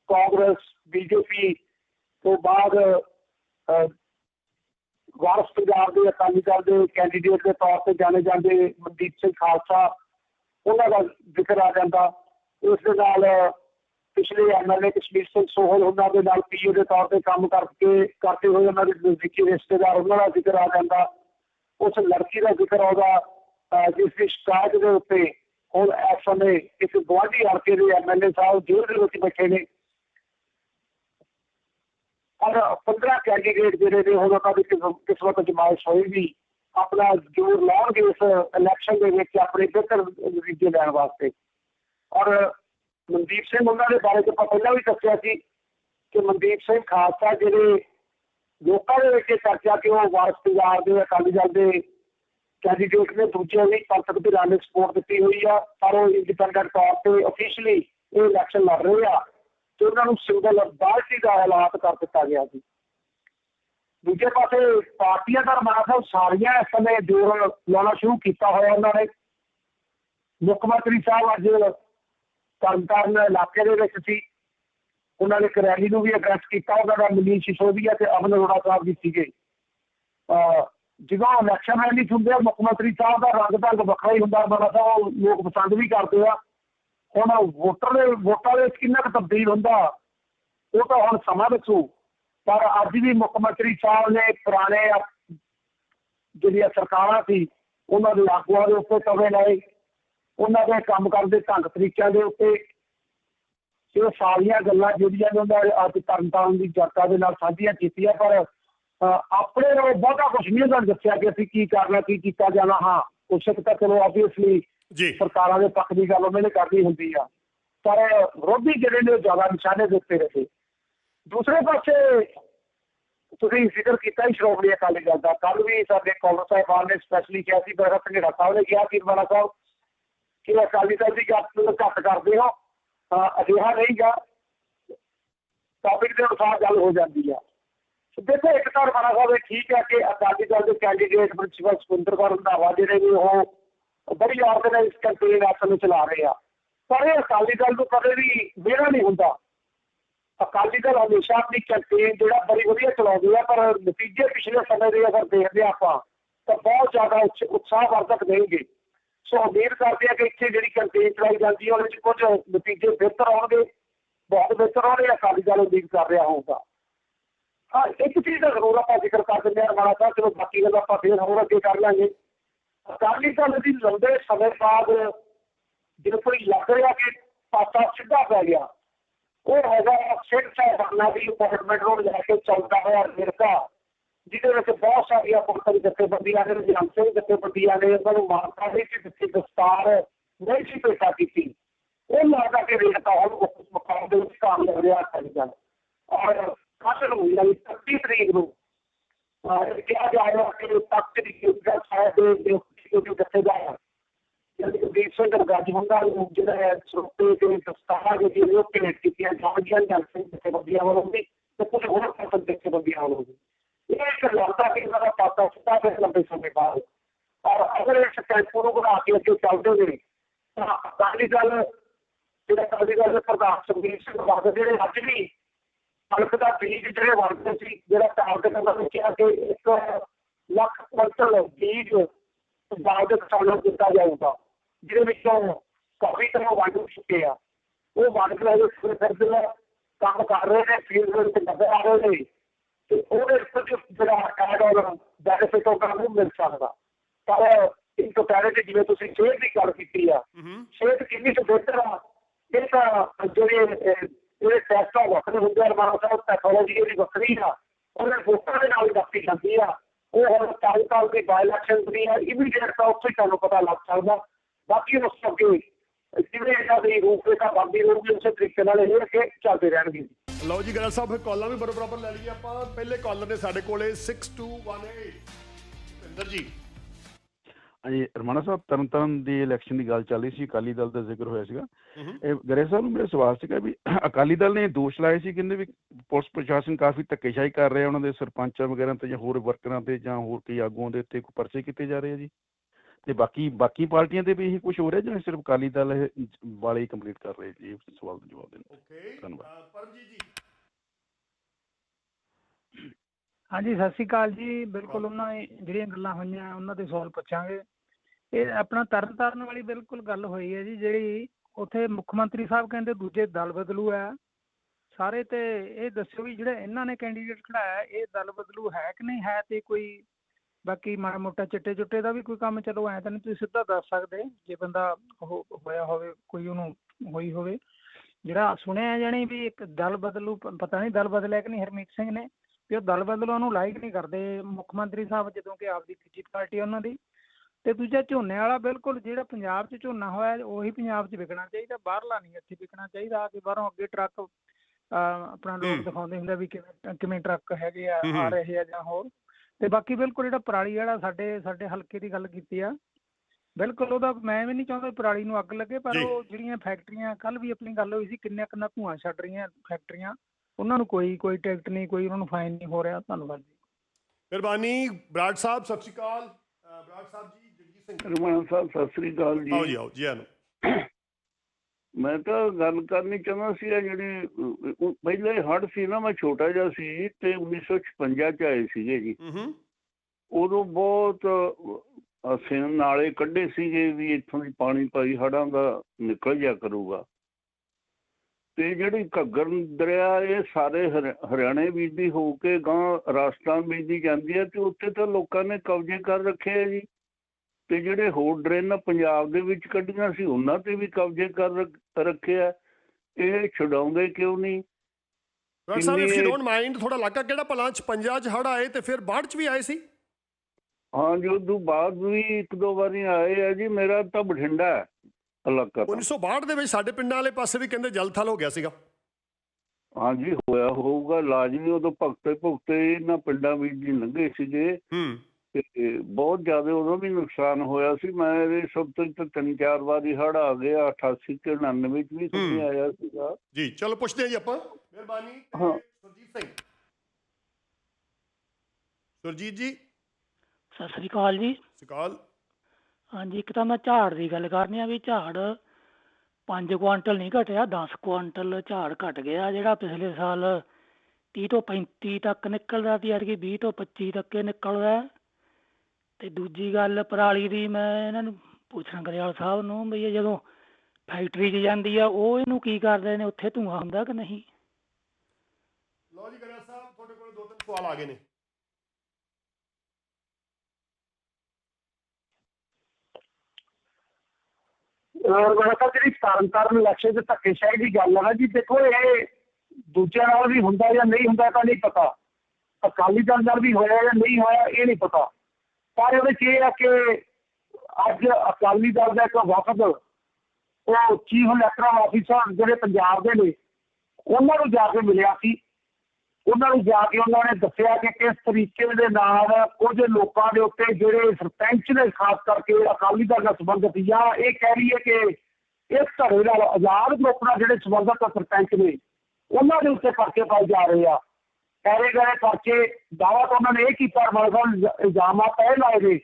Speaker 2: Congress BJP ਤੋਂ ਬਾਅਦ ਅਹ, ਵਾਰਸ ਪੰਜਾਬ ਦੇ ਅਕਾਲੀ ਦਲ ਦੇ ਕੈਂਡੀਡੇਟ ਦੇ ਤੌਰ ਤੇ ਜਾਣੇ ਜਾਂਦੇ ਮਨਦੀਪ ਸਿੰਘ ਖਾਲਸਾ ਉਹਨਾਂ ਦਾ ਜ਼ਿਕਰ ਆ ਜਾਂਦਾ। ਇਸ ਦੇ ਨਾਲ ਪਿਛਲੇ ਐਮਐਲਏ ਕਸ਼ਮੀਰ ਸਿੰਘ ਸੋਹਲ ਉਹਨਾਂ ਦੇ ਨਾਲ ਪੀਓ ਦੇ ਤੌਰ ਤੇ ਕੰਮ ਕਰਕੇ ਕਰਦੇ ਹੋਏ ਉਹਨਾਂ ਦੇ ਨਜ਼ਦੀਕੀ ਰਿਸ਼ਤੇਦਾਰ ਉਹਨਾਂ ਦਾ ਜ਼ਿਕਰ ਆ ਜਾਂਦਾ। ਉਸ ਲੜਕੀ ਦਾ ਜ਼ਿਕਰ ਆਉਂਦਾ ਜਿਸ ਦੀ ਸ਼ਿਕਾਇਤ ਦੇ ਉੱਤੇ ਹੁਣ ਇਸ ਸਮੇਂ ਇੱਕ ਗੁਆਂਢੀ ਹਲਕੇ ਦੇ ਐਮਐਲਏ ਸਾਹਿਬ ਜੇਲ੍ਹ ਦੇ ਵਿੱਚ ਬੈਠੇ ਨੇ। ਔਰ 15 ਕੈਂਡੀਡੇਟ ਜਿਹੜੇ ਨੇ, ਹੁਣ ਉਹਨਾਂ ਦੀ ਕਿਸਮ- ਕਿਸਮਤ ਅਜਮਾਇਸ਼ ਹੋਏਗੀ। ਆਪਣਾ ਜੋਰ ਲਾਉਣਗੇ ਇਸ ਇਲੈਕਸ਼ਨ ਦੇ ਵਿੱਚ ਆਪਣੇ ਬਿਹਤਰ ਨਤੀਜੇ ਲੈਣ ਵਾਸਤੇ। ਔਰ ਮਨਦੀਪ ਸਿੰਘ ਉਹਨਾਂ ਦੇ ਬਾਰੇ ਤਾਂ ਪਹਿਲਾਂ ਵੀ ਦੱਸਿਆ ਸੀ ਕਿ ਮਨਦੀਪ ਸਿੰਘ ਖਾਲਸਾ ਜਿਹੜੇ ਲੋਕਾਂ ਦੇ ਵਿੱਚ ਚਰਚਾ ਕਿ ਉਹ ਵਾਰਸ ਪੰਜਾਬ ਦੇ, ਅਕਾਲੀ ਦਲ ਦੇ ਕੈਂਡੀਡੇਟ ਨੇ ਦੂਜੇ ਵੀ ਪੰਥਕ ਧਿਰਾਂ ਨੇ ਸਪੋਰਟ ਦਿੱਤੀ ਹੋਈ ਆ, ਪਰ ਉਹ ਇੰਡੀਪੈਂਡੈਂਟ ਤੌਰ ਤੇ ਅਫੀਸ਼ੀਅਲੀ ਇਹ ਇਲੈਕਸ਼ਨ ਲੜ ਰਹੇ ਆ ਤੇ ਉਹਨਾਂ ਨੂੰ ਸਿੰਗਲ ਬਾਲਟੀ ਦਾ ਹਾਲਾਤ ਕਰ ਦਿੱਤਾ ਗਿਆ ਸੀ। ਦੂਜੇ ਪਾਸੇ ਪਾਰਟੀਆਂ ਦਾ ਰਮਾਨਾ ਸਾਰੀਆਂ ਇਸ ਸਮੇਂ ਜੋਰ ਲਾਉਣਾ ਸ਼ੁਰੂ ਕੀਤਾ ਹੋਇਆ ਉਹਨਾਂ ਨੇ। ਮੁੱਖ ਮੰਤਰੀ ਸਾਹਿਬ ਅੱਜ ਤਰਨਤਾਰਨ ਇਲਾਕੇ ਦੇ ਵਿੱਚ ਸੀ। ਉਹਨਾਂ ਨੇ ਇੱਕ ਨੂੰ ਵੀ ਐਡਰੈਸ ਕੀਤਾ, ਉਹਨਾਂ ਦਾ ਮਨੀਸ਼ ਸਿਸੋਦੀਆ ਤੇ ਅਮਨ ਅਰੋੜਾ ਸਾਹਿਬ ਵੀ ਸੀਗੇ। ਜਦੋਂ ਇਲੈਕਸ਼ਨ ਰੈਲੀ ਹੁੰਦੇ ਆ, ਮੁੱਖ ਮੰਤਰੀ ਸਾਹਿਬ ਦਾ ਰੰਗ ਢੰਗ ਵੱਖਰਾ ਹੀ ਹੁੰਦਾ ਬੜਾ ਤਾਂ ਉਹ ਲੋਕ ਪਸੰਦ ਵੀ ਕਰਦੇ ਆ। ਹੁਣ ਵੋਟਰ ਦੇ ਵੋਟਾਂ ਦੇ ਕਿੰਨਾ ਕੁ ਤਬਦੀਲ ਹੁੰਦਾ, ਉਹ ਤਾਂ ਹੁਣ ਸਮਾਂ ਦੱਸੂ। ਪਰ ਅੱਜ ਵੀ ਮੁੱਖ ਮੰਤਰੀ ਸਾਹਿਬ ਨੇ ਪੁਰਾਣੇ ਜਿਹੜੀਆਂ ਸਰਕਾਰਾਂ ਸੀ ਉਹਨਾਂ ਦੇ ਆਗੂਆਂ ਦੇ ਉੱਤੇ ਤਵੇ ਲਾਏ ਉਹਨਾਂ ਦੇ ਕੰਮ ਕਰਨ ਦੇ ਢੰਗ ਤਰੀਕਿਆਂ ਦੇ ਉੱਤੇ ਇਹ ਸਾਰੀਆਂ ਗੱਲਾਂ ਜਿਹੜੀਆਂ ਨੇ ਉਹਨਾਂ ਅੱਜ ਤਰਨਤਾਰਨ ਦੀ ਜਨਤਾ ਦੇ ਨਾਲ ਸਾਂਝੀਆਂ ਕੀਤੀਆਂ ਪਰ ਆਪਣੇ ਨਾਲ ਬਹੁਤਾ ਕੁਝ ਨਹੀਂ ਉਹਨਾਂ ਨੇ ਦੱਸਿਆ ਕਿ ਅਸੀਂ ਕੀ ਕਰਨਾ ਕੀ ਕੀਤਾ ਜਾਣਾ ਹਾਂ ਕੁਛ ਤਾਂ ਚਲੋ ਆਬਵੀਅਸਲੀ ਸਰਕਾਰਾਂ ਦੇ ਪੱਖ ਦੀ ਗੱਲ ਉਹਨਾਂ ਨੇ ਕਰਨੀ ਹੁੰਦੀ ਆ ਪਰ ਵਿਰੋਧੀ ਜਿਹੜੇ ਨੇ ਉਹ ਜ਼ਿਆਦਾ ਨਿਸ਼ਾਨੇ ਦੇ ਉੱਤੇ ਰਹੇ। ਦੂਸਰੇ ਪਾਸੇ ਤੁਸੀਂ ਜ਼ਿਕਰ ਕੀਤਾ ਹੀ ਸ਼੍ਰੋਮਣੀ ਅਕਾਲੀ ਦਲ ਦਾ ਕੱਲ ਵੀ ਸਾਡੇ ਕਾਲਰ ਸਾਹਿਬਾਨ ਨੇ ਸਪੈਸ਼ਲੀ ਕਿਹਾ ਸੀ ਬਰਖਤ ਸੰਘੇੜਾ ਸਾਹਿਬ ਨੇ ਕਿਹਾ ਕਿ ਵਾਲਾ ਸਾਹਿਬ ਕਿ ਅਕਾਲੀ ਦਲ ਦੀ ਗੱਲ ਤੁਸੀਂ ਘੱਟ ਕਰਦੇ ਹੋ ਅਹ ਅਜਿਹਾ ਨਹੀਂਗਾ ਟੌਪਿਕ ਦੇ ਅਨੁਸਾਰ ਗੱਲ ਹੋ ਜਾਂਦੀ ਆ। ਦੇਖੋ, ਇੱਕ ਤਾਂ ਵਾਲਾ ਸਾਹਿਬ ਇਹ ਠੀਕ ਹੈ ਕਿ ਅਕਾਲੀ ਦਲ ਦੇ ਕੈਂਡੀਡੇਟ ਪ੍ਰਿੰਸੀਪਲ ਸੁਖਿੰਦਰ ਕੌਰ ਰੰਧਾਵਾ ਜਿਹੜੇ ਨੇ ਉਹ ਬੜੀ ਆਰਗੇਨਾਈਜ਼ ਕੈਂਪੇਨ ਅਸਲ ਚਲਾ ਰਹੇ ਆ। ਪਰ ਇਹ ਅਕਾਲੀ ਦਲ ਨੂੰ ਕਦੇ ਵੀ ਮੇਰਾ ਨਹੀਂ ਹੁੰਦਾ। ਅਕਾਲੀ ਦਲ ਹਮੇਸ਼ਾ ਆਪਣੀ ਕੈਂਪੇਨ ਜਿਹੜਾ ਬੜੀ ਵਧੀਆ ਚਲਾਉਂਦੇ ਆ, ਪਰ ਨਤੀਜੇ ਪਿਛਲੇ ਸਮੇਂ ਦੇ ਅਗਰ ਦੇਖਦੇ ਹਾਂ ਆਪਾਂ, ਤਾਂ ਬਹੁਤ ਜ਼ਿਆਦਾ ਉਤਸ਼ਾਹ ਵਰਧਕ ਨਹੀਂਗੇ ਸੋ ਉਮੀਦ ਕਰਦੇ ਆ ਕਿ ਇੱਥੇ ਜਿਹੜੀ ਕੈਂਪੇਨ ਚਲਾਈ ਜਾਂਦੀ ਹੈ, ਉਹਦੇ ਵਿੱਚ ਕੁਝ ਨਤੀਜੇ ਬਿਹਤਰ ਆਉਣਗੇ, ਬਹੁਤ ਬਿਹਤਰ ਆਉਣਗੇ, ਅਕਾਲੀ ਦਲ ਉਮੀਦ ਕਰ ਰਿਹਾ ਹੋਊਗਾ। ਹਾਂ, ਇੱਕ ਚੀਜ਼ ਦਾ ਜ਼ਰੂਰ ਆਪਾਂ ਜ਼ਿਕਰ ਕਰ ਦਿੰਦੇ ਹਾਂ ਮਾੜਾ ਸਾਹਿਬ, ਚਲੋ ਬਾਕੀ ਗੱਲ ਆਪਾਂ ਫੇਰ ਹੋਰ ਅੱਗੇ ਕਰ ਲਾਂਗੇ। ਅਕਾਲੀ ਦਲ ਦੀ ਲੰਬੇ ਸਮੇਂ ਬਾਅਦ ਜਦੋਂ ਕੋਈ ਲੱਗ ਰਿਹਾ ਕਿ ਪਾਸਾ ਸਿੱਧਾ ਪੈ ਗਿਆ ਉਹ ਹੈਗਾ ਸਿੱਖ ਸਾਹਿਬਾਨਾਂ ਦੀ ਅਪਾਰਟਮੈਂਟ ਨੂੰ ਲੈ ਕੇ ਚੱਲਦਾ ਹੋਇਆ ਮਿਰਕਾ ਜਿਹਦੇ ਵਿੱਚ ਬਹੁਤ ਸਾਰੀਆਂ ਪੁਖਤਰੀ ਜਥੇਬੰਦੀਆਂ ਨੇ ਰਜਾਨ ਜਥੇਬੰਦੀਆਂ ਨੇ, ਉਹਨਾਂ ਨੂੰ ਮਾਰਕਾ ਨਹੀਂ ਸੀ ਦਿੱਤੀ ਦਸਤਾਰ, ਨਹੀਂ ਸੀ ਪੇਸ਼ਾ ਕੀਤੀ। ਉਹ ਲੱਗਦਾ ਕੇ ਰੇਖਾ ਹੁਣ ਮੁੱਖ ਮੁਕਾਮ ਦੇ ਵਿੱਚ ਕਾਮਯਾਬ ਰਿਹਾ ਅਕਾਲੀ ਦਲ ਔਰ ਕਾਸਲ ਨੂੰ ਯਾਨੀ 31 ਤਰੀਕ ਨੂੰ, ਅਹ ਕਿਹਾ ਜਾਏਗਾ ਕਿ ਤਖਤ ਦੀ ਕਿਉਂ ਸਾਹਿਬ ਦੇ ਜੋ ਜਥੇਦਾਰ ਜਦ ਸਿੰਘ ਗੱਜ ਨੂੰ ਜਿਹੜਾ ਹੈ ਸਰੋਤੇ ਤੇ ਦਸਤਾਰਾਂ ਜਿਹੜੀ ਉਹ ਭੇਟ ਕੀਤੀਆਂ ਜਾਣਗੀਆਂ ਜਨ ਸਿੰਘ ਵੱਲੋਂ ਵੀ ਤੇ ਕੁਝ ਹੋਰ ਫਸਲ ਦੇ ਵੱਲੋਂ ਵੀ ਇਹ ਇੱਕ ਲੱਗਦਾ ਕਿ ਇਹਨਾਂ ਦਾ ਪਾਤਾ ਸਿੱਧਾ ਤੇ ਲੰਬੇ ਸਮੇਂ ਬਾਅਦ। ਔਰ ਅਗਰ ਇਸ ਟੈਂਪੂ ਨੂੰ ਬਣਾ ਕੇ ਅੱਗੇ ਚੱਲਦੇ ਨੇ, ਤਾਂ ਅਕਾਲੀ ਦਲ, ਜਿਹੜਾ ਅਕਾਲੀ ਦਲ ਦੇ ਪ੍ਰਧਾਨ ਸੁਖਬੀਰ ਸਿੰਘ ਬਾਦਲ ਜਿਹੜੇ ਅੱਜ ਵੀ ਕਣਕ ਦਾ ਬੀਜ ਜਿਹੜੇ ਵਰਤਦੇ ਸੀ, ਜਿਹੜਾ ਟਾਰਗੇਟ ਉਹਨਾਂ ਨੇ ਕਿਹਾ ਕਿ ਇੱਕ ਲੱਖ ਕੁਇੰਟਲ ਬੀਜ ਪੰਜਾਬ ਦੇ ਕਿਸਾਨਾਂ ਨੂੰ ਦਿੱਤਾ ਜਾਊਗਾ। ਜਿਹਦੇ ਵਿੱਚੋਂ ਕਾਫੀ ਤਰ੍ਹਾਂ ਵੰਡ ਚੁੱਕੇ ਆ। ਉਹ ਵੰਡ ਕੇ ਹਜੇ ਫਿਰ ਫਿਰਦੇ ਆ ਕੰਮ ਕਰ ਰਹੇ ਨੇ ਫੀਲਡ ਦੇ ਵਿੱਚ ਨਜ਼ਰ ਆ ਰਹੇ ਨੇ ਤੇ ਉਹਦੇ ਉੱਪਰ ਜਿਹੜਾ ਐਡ ਆਨ ਬੈਨੀਫਿਟ ਉਹ ਨੂੰ ਮਿਲ ਸਕਦਾ। ਪਰ ਇਨ ਟੋਟੈਲਿਟੀ ਜਿਵੇਂ ਤੁਸੀਂ ਸਿਹਤ ਦੀ ਗੱਲ ਕੀਤੀ ਆ
Speaker 1: ਹੂੰ
Speaker 2: ਸਿਹਤ ਕਿੰਨੀ ਕੁ ਬਿਹਤਰ ਆ ਇਹ ਤਾਂ ਜਿਹੜੇ ਜਿਹੜੇ ਟੈਸਟ ਆ ਵੱਖਰੇ ਹੁੰਦੇ ਆ ਮਾਨਵ ਸਾਹਿਬ ਟੈਕਨੋਲੋਜੀ ਇਹਦੀ ਵੱਖਰੀ ਆ ਉਹਨੇ ਵੋਟਾਂ ਦੇ ਨਾਲ ਦੱਸੀ ਜਾਂਦੀ ਆ। ਉਹ ਹੁਣ ਸਾਲ ਸਾਲ ਦੀ ਬਾਈ ਇਲੈਕਸ਼ਨ ਦੀ ਆ ਇਮੀਡੀਏਟ ਤਾਂ ਉੱਥੇ ਹੀ ਤੁਹਾਨੂੰ ਪਤਾ ਲੱਗ ਸਕਦਾ। ਬਾਕੀ ਉਸ ਤੋਂ ਅੱਗੇ ਜਿਵੇਂ ਇਹਨਾਂ ਦੀ ਰੂਪਰੇਖਾ ਬਣਦੀ ਰਹੂਗੀ ਉਸੇ ਤਰੀਕੇ ਨਾਲ ਇਹ ਅੱਗੇ ਚੱਲਦੇ ਰਹਿਣਗੇ।
Speaker 1: ਲਓ ਜੀ ਗਰਾ ਸਾਹਿਬ ਕਾਲਾਂ ਵੀ ਬਰੋ ਬਰਾਬਰ ਲੈ ਲਈਏ ਆਪਾਂ। ਪਹਿਲੇ ਕਾਲਰ ਨੇ ਸਾਡੇ ਕੋਲੇ 6218 ਭਿੰਦਰ ਜੀ।
Speaker 3: ਹਾਂਜੀ ਰਮਾਣਾ ਸਾਹਿਬ ਤਰਨਤਾਰਨ ਦੀ ਇਲੈਕਸ਼ਨ ਦੀ ਗੱਲ ਚੱਲ ਰਹੀ ਸੀ ਅਕਾਲੀ ਦਲ ਦਾ ਜ਼ਿਕਰ ਹੋਇਆ ਸੀਗਾ। ਇਹ ਗਰੇ ਸਾਹਿਬ ਨੂੰ ਮੇਰਾ ਸਵਾਲ ਸੀਗਾ ਵੀ <clears throat> ਅਕਾਲੀ ਦਲ ਨੇ ਦੋਸ਼ ਲਾਏ ਸੀ ਕਹਿੰਦੇ ਵੀ ਪੁਲਿਸ ਪ੍ਰਸ਼ਾਸਨ ਕਾਫੀ ਧੱਕੇਸ਼ਾਹੀ ਕਰ ਰਿਹਾ ਉਹਨਾਂ ਦੇ ਸਰਪੰਚਾਂ ਵਗੈਰਾ ਤੇ ਜਾਂ ਹੋਰ ਵਰਕਰਾਂ ਤੇ ਜਾਂ ਹੋਰ ਕਈ ਆਗੂਆਂ ਦੇ ਉੱਤੇ ਕੋਈ ਪਰਚੇ ਕੀਤੇ ਜਾ ਰਹੇ ਆ ਜੀ? ਤੇ ਬਾਕੀ ਬਾਕੀ ਪਾਰਟੀਆਂ ਦੇ ਵੀ ਇਹੀ ਕੁਝ ਹੋ ਰਿਹਾ ਜਾਂ ਸਿਰਫ ਅਕਾਲੀ ਦਲ ਵਾਲੇ ਹੀ ਕੰਪਲੀਟ ਕਰ ਰਹੇ ਜੀ? ਸਵਾਲ ਦਾ ਜਵਾਬ ਦੇਣ।
Speaker 1: ਓਕੇ
Speaker 3: ਧੰਨਵਾਦ।
Speaker 1: ਪਰਮਜੀਤ ਜੀ।
Speaker 4: ਹਾਂਜੀ ਸਤਿ ਸ਼੍ਰੀ ਅਕਾਲ ਜੀ। ਬਿਲਕੁਲ ਉਹਨਾਂ ਨੇ ਜਿਹੜੀਆਂ ਗੱਲਾਂ ਹੋਈਆਂ ਉਹਨਾਂ ਦੇ ਸਵਾਲ ਪੁੱਛਾਂਗੇ। ਇਹ ਆਪਣਾ ਤਰਨ ਤਾਰਨ ਵਾਲੀ ਬਿਲਕੁਲ ਗੱਲ ਹੋਈ ਹੈ ਜੀ ਜਿਹੜੀ ਉੱਥੇ ਮੁੱਖ ਮੰਤਰੀ ਸਾਹਿਬ ਕਹਿੰਦੇ ਦੂਜੇ ਦਲ ਬਦਲੂ ਹੈ। ਸਾਰੇ ਤੇ ਇਹ ਦੱਸਿਓ ਵੀ ਜਿਹੜਾ ਇਹਨਾਂ ਨੇ ਕੈਂਡੀਡੇਟ ਖੜਾਇਆ ਇਹ ਦਲ ਬਦਲੂ ਹੈ ਕਿ ਨਹੀਂ? ਹੈ ਤੇ ਕੋਈ ਬਾਕੀ ਮਾੜਾ ਮੋਟਾ ਚਿੱਟੇ ਚੁੱਟੇ ਦਾ ਵੀ ਕੋਈ ਕੰਮ ਚਲੋ ਐ ਤਾਂ ਨਹੀਂ ਤੁਸੀਂ ਸਿੱਧਾ ਦੱਸ ਸਕਦੇ ਜੇ ਬੰਦਾ ਉਹ ਹੋਇਆ ਹੋਵੇ ਕੋਈ ਉਹਨੂੰ ਹੋਈ ਹੋਵੇ ਜਿਹੜਾ ਸੁਣਿਆ ਜਾਣੀ ਵੀ ਇੱਕ ਦਲ ਬਦਲੂ ਪਤਾ ਨਹੀਂ ਦਲ ਬਦਲਿਆ ਕਿ ਨਹੀਂ ਹਰਮੀਤ ਸਿੰਘ ਨੇ ਵੀ ਉਹ ਦਲ ਬਦਲ ਉਹਨੂੰ ਲਾਈਕ ਨਹੀਂ ਕਰਦੇ ਮੁੱਖ ਮੰਤਰੀ ਸਾਹਿਬ ਜਦੋਂ ਕਿ ਆਪਦੀ ਤੀਜੀ ਪਾਰਟੀ ਉਹਨਾਂ ਦੀ ਤੇ ਦੂਜਾ ਝੋਨੇ ਵਾਲਾ ਬਿਲਕੁਲ ਜਿਹੜਾ ਪੰਜਾਬ 'ਚ ਝੋਨਾ ਹੋਇਆ ਉਹੀ ਪੰਜਾਬ 'ਚ ਵਿਕਣਾ ਚਾਹੀਦਾ ਬਾਹਰਲਾ ਨਹੀਂ ਇੱਥੇ ਵਿਕਣਾ ਚਾਹੀਦਾ ਆ ਕੇ ਬਾਹਰੋਂ ਅੱਗੇ ਟਰੱਕ ਆਪਣਾ ਲੋਕ। ਦਿਖਾਉਂਦੇ ਹੁੰਦੇ ਆ ਵੀ ਕਿਵੇਂ ਕਿਵੇਂ ਟਰੱਕ ਹੈਗੇ ਆ ਆ। ਰਹੇ ਆ ਜਾਂ ਹੋਰ ਤੇ ਬਾਕੀ ਬਿਲਕੁਲ ਜਿਹੜਾ ਪਰਾਲੀ ਵਾਲਾ ਸਾਡੇ ਸਾਡੇ ਹਲਕੇ ਦੀ ਗੱਲ ਕੀਤੀ ਆ ਬਿਲਕੁਲ ਉਹਦਾ ਮੈਂ ਵੀ ਨਹੀਂ ਚਾਹੁੰਦਾ ਪਰਾਲੀ ਨੂੰ ਅੱਗ ਲੱਗੇ ਪਰ। ਉਹ ਜਿਹੜੀਆਂ ਫੈਕਟਰੀਆਂ ਕੱਲ ਵੀ ਆਪਣੀ ਗੱਲ ਹੋਈ ਸੀ ਕਿੰਨਾ ਕਿੰਨਾ ਧੂਆਂ ਛੱਡ ਰਹੀਆਂ ਫੈਕਟਰੀਆਂ ਉਹਨਾਂ ਨੂੰ ਕੋਈ ਕੋਈ ਟਿਕਟ ਨਹੀਂ ਕੋਈ ਉਹਨਾਂ ਨੂੰ ਫਾਈਨ ਨਹੀਂ ਹੋ ਰਿਹਾ ਧੰਨਵਾਦ ਜੀ।
Speaker 1: ਮਿਹਰਬਾਨੀ ਬਰਾੜ ਸਾਹਿਬ ਸਤਿ ਸ਼੍ਰੀ ਅਕਾਲ। ਬਰਾੜ ਸਾਹਿਬ ਜੀ ਜਗਜੀਤ ਸਿੰਘ।
Speaker 5: ਰਮਾਨ ਸਾਹਿਬ ਸਤਿ ਸ੍ਰੀ ਅਕਾਲ
Speaker 1: ਆਓ
Speaker 5: ਜੀ
Speaker 1: ਜੀ ਆਓ ਜੀ ਆਨੋ
Speaker 5: ਮੈਂ ਤਾਂ ਗੱਲ ਕਰਨੀ ਚਾਹੁੰਦਾ ਸੀ ਇਹ ਜਿਹੜੀ ਪਹਿਲੇ ਹੜ ਸੀ ਨਾ ਮੈਂ ਛੋਟਾ ਜਿਹਾ ਸੀ ਤੇ 1956 ਚ ਆਏ ਸੀਗੇ ਜੀ। ਉਦੋਂ ਬਹੁਤ ਅਸੀਂ ਨਾਲੇ ਕੱਢੇ ਸੀਗੇ ਵੀ ਇੱਥੋਂ ਦੀ ਪਾਣੀ ਭਾਈ ਹੜਾਂ ਦਾ ਨਿਕਲ ਜਾ ਕਰੂਗਾ। ਤੇ ਜਿਹੜੀ ਘੱਗਰ ਦਰਿਆ ਇਹ ਸਾਰੇ ਹਰਿ- ਹਰਿਆਣੇ ਵਿੱਚ ਦੀ ਹੋ ਕੇ ਗਾਂ ਰਾਜਸਥਾਨ ਵਿੱਚ ਦੀ ਜਾਂਦੀ ਹੈ ਤੇ ਉੱਥੇ ਤਾਂ ਲੋਕਾਂ ਨੇ ਕਬਜ਼ੇ ਕਰ ਰੱਖੇ ਆ ਜੀ। ਤੇ ਜਿਹੜੇ ਹੋਰ ਡਰੇਨਾਂ ਪੰਜਾਬ ਦੇ ਵਿੱਚ ਕੱਢੀਆਂ ਸੀ ਉਹਨਾਂ ਤੇ ਵੀ ਕਬਜ਼ੇ ਕਰ ਰੱਖ- ਰੱਖੇ ਆ। ਇਹ ਛਡਾਉਂਦੇ ਕਿਉਂ ਨਹੀਂ?
Speaker 1: ਡਾਕਟਰ ਸਾਹਿਬ ਇਫ ਯੂ ਡੋਨਟ ਮਾਈਂਡ ਥੋੜਾ ਇਲਾਕਾ ਕਿਹੜਾ ਭਲਾ 56 ਚ ਹੜ ਆਏ ਤੇ ਫਿਰ ਬਾੜ ਚ ਵੀ ਆਏ ਸੀ?
Speaker 5: ਹਾਂ ਜੀ ਉਦੋਂ ਬਾਅਦ ਵੀ ਇੱਕ ਦੋ ਵਾਰੀ ਆਏ ਆ ਜੀ ਮੇਰਾ ਤਾਂ ਬਠਿੰਡਾ ਹੈ ਇਲਾਕਾ ਤਾਂ।
Speaker 1: 1962 ਦੇ ਵਿੱਚ ਸਾਡੇ ਪਿੰਡਾਂ ਵਾਲੇ ਪਾਸੇ ਵੀ ਕਹਿੰਦੇ ਜਲ ਥਲ ਹੋ ਗਿਆ ਸੀਗਾ।
Speaker 5: ਹਾਂ ਜੀ ਹੋਇਆ ਹੋਊਗਾ ਲਾਜ਼ਮੀ ਉਦੋਂ ਭਗਤੇ ਭੁਗਤੇ ਇਹਨਾਂ ਪਿੰਡਾਂ ਵਿੱਚ ਜੀ ਲੰਘੇ ਸੀਗੇ।
Speaker 1: ਹੂੰ।
Speaker 5: ਤੇ ਬਹੁਤ ਜ਼ਿਆਦਾ ਉਦੋਂ ਵੀ ਨੁਕਸਾਨ ਹੋਇਆ ਸੀ। ਮੈਂ ਇਹਦੇ ਸਭ ਤੋਂ ਤਾਂ ਤਿੰਨ ਚਾਰ ਵਾਰੀ ਹੜ ਆ ਗਿਆ 88 ਤੇ 99 ਵਿੱਚ ਵੀ ਆਇਆ ਸੀਗਾ।
Speaker 1: ਜੀ ਚਲੋ ਪੁੱਛਦੇ ਹਾਂ ਜੀ ਆਪਾਂ। ਮਿਹਰਬਾਨੀ
Speaker 5: ਹਾਂ।
Speaker 1: ਸੁਰਜੀਤ ਸਿੰਘ। ਸੁਰਜੀਤ ਜੀ।
Speaker 6: ਸਤਿ ਸ੍ਰੀ ਅਕਾਲ ਜੀ।
Speaker 1: ਸਕਾਲ
Speaker 6: ਹਾਂਜੀ ਇੱਕ ਤਾਂ ਮੈਂ ਝਾੜ ਦੀ ਗੱਲ ਕਰਨੀ ਆ ਵੀ ਝਾੜ 5 ਕੁਆਂਟਲ ਨਹੀਂ ਘਟਿਆ 10 ਕੁਆਂਟਲ ਝਾੜ ਘਟ ਗਿਆ ਜਿਹੜਾ ਪਿਛਲੇ ਸਾਲ 30 ਤੋਂ 35 ਤੱਕ ਨਿਕਲਦਾ ਸੀ ਅਰਗੀ 20 ਤੋਂ 25 ਤੱਕ ਨਿਕਲਦਾ। ਹੈ। ਤੇ ਦੂਜੀ ਗੱਲ ਪਰਾਲੀ ਦੀ ਮੈਂ ਇਹਨਾਂ ਨੂੰ ਪੁੱਛਣਾ ਗਰੇਵਾਲ ਸਾਹਿਬ ਨੂੰ ਵੀ ਇਹ ਜਦੋਂ ਫੈਕਟਰੀ 'ਚ ਜਾਂਦੀ ਆ ਉਹ ਇਹਨੂੰ ਕੀ ਕਰਦੇ ਨੇ? ਉੱਥੇ ਧੂੰਆਂ ਹੁੰਦਾ ਕਿ ਨਹੀਂ?
Speaker 1: ਲਓ ਜੀ ਗਰਿਆ ਸਾਹਿਬ ਤੁਹਾਡੇ ਕੋਲ ਦੋ ਤਿੰਨ ਸਵਾਲ ਆ ਗਏ ਨੇ।
Speaker 2: ਔਰ ਮੈਂ ਕਿਹਾ ਜਿਹੜੀ ਤਰਨ ਤਾਰਨ ਇਲੈਕਸ਼ਨ ਦੇ ਧੱਕੇਸ਼ਾਹੀ ਦੀ ਗੱਲ ਹੈ ਨਾ ਜੀ ਦੇਖੋ ਇਹ ਦੂਜਿਆਂ ਨਾਲ ਵੀ ਹੁੰਦਾ ਜਾਂ ਨਹੀਂ ਹੁੰਦਾ ਤਾਂ ਨਹੀਂ ਪਤਾ। ਅਕਾਲੀ ਦਲ ਨਾਲ ਵੀ ਹੋਇਆ ਜਾਂ ਨਹੀਂ ਹੋਇਆ ਇਹ ਨਹੀਂ ਪਤਾ। ਪਰ ਉਹਦੇ 'ਚ ਇਹ ਹੈ ਕਿ ਅੱਜ ਅਕਾਲੀ ਦਲ ਦਾ ਇੱਕ ਵਫਦ, ਉਹ ਚੀਫ ਇਲੈਕਟਰਲ ਆਫੀਸਰ ਜਿਹੜੇ ਪੰਜਾਬ ਦੇ ਨੇ, ਉਹਨਾਂ ਨੂੰ ਜਾ ਕੇ ਮਿਲਿਆ ਸੀ। ਉਹਨਾਂ ਨੂੰ ਜਾ ਕੇ ਉਹਨਾਂ ਨੇ ਦੱਸਿਆ ਕਿ ਕਿਸ ਤਰੀਕੇ ਦੇ ਨਾਲ ਕੁਝ ਲੋਕਾਂ ਦੇ ਉੱਤੇ ਜਿਹੜੇ ਸਰਪੰਚ ਨੇ, ਖਾਸ ਕਰਕੇ ਅਕਾਲੀ ਦਲ ਨਾਲ ਸੰਬੰਧਿਤ, ਜਾਂ ਇਹ ਕਹਿ ਰਹੀ ਹੈ ਕਿ ਇਸ ਧੜੇ ਨਾਲ ਆਜ਼ਾਦ ਗਰੁੱਪ ਨਾਲ ਜਿਹੜੇ ਸੰਬੰਧਿਤ ਸਰਪੰਚ ਨੇ, ਉਹਨਾਂ ਦੇ ਉੱਤੇ ਪਰਚੇ ਪਾਏ ਜਾ ਰਹੇ ਆ। ਕਹਿਰੇ ਗਏ ਪਰਚੇ ਦਾਵਾ ਤਾਂ ਉਹਨਾਂ ਨੇ ਇਹ ਕੀਤਾ ਮਤਲਬ ਇਲਜ਼ਾਮਾਤ ਇਹ ਲਾਏ ਨੇ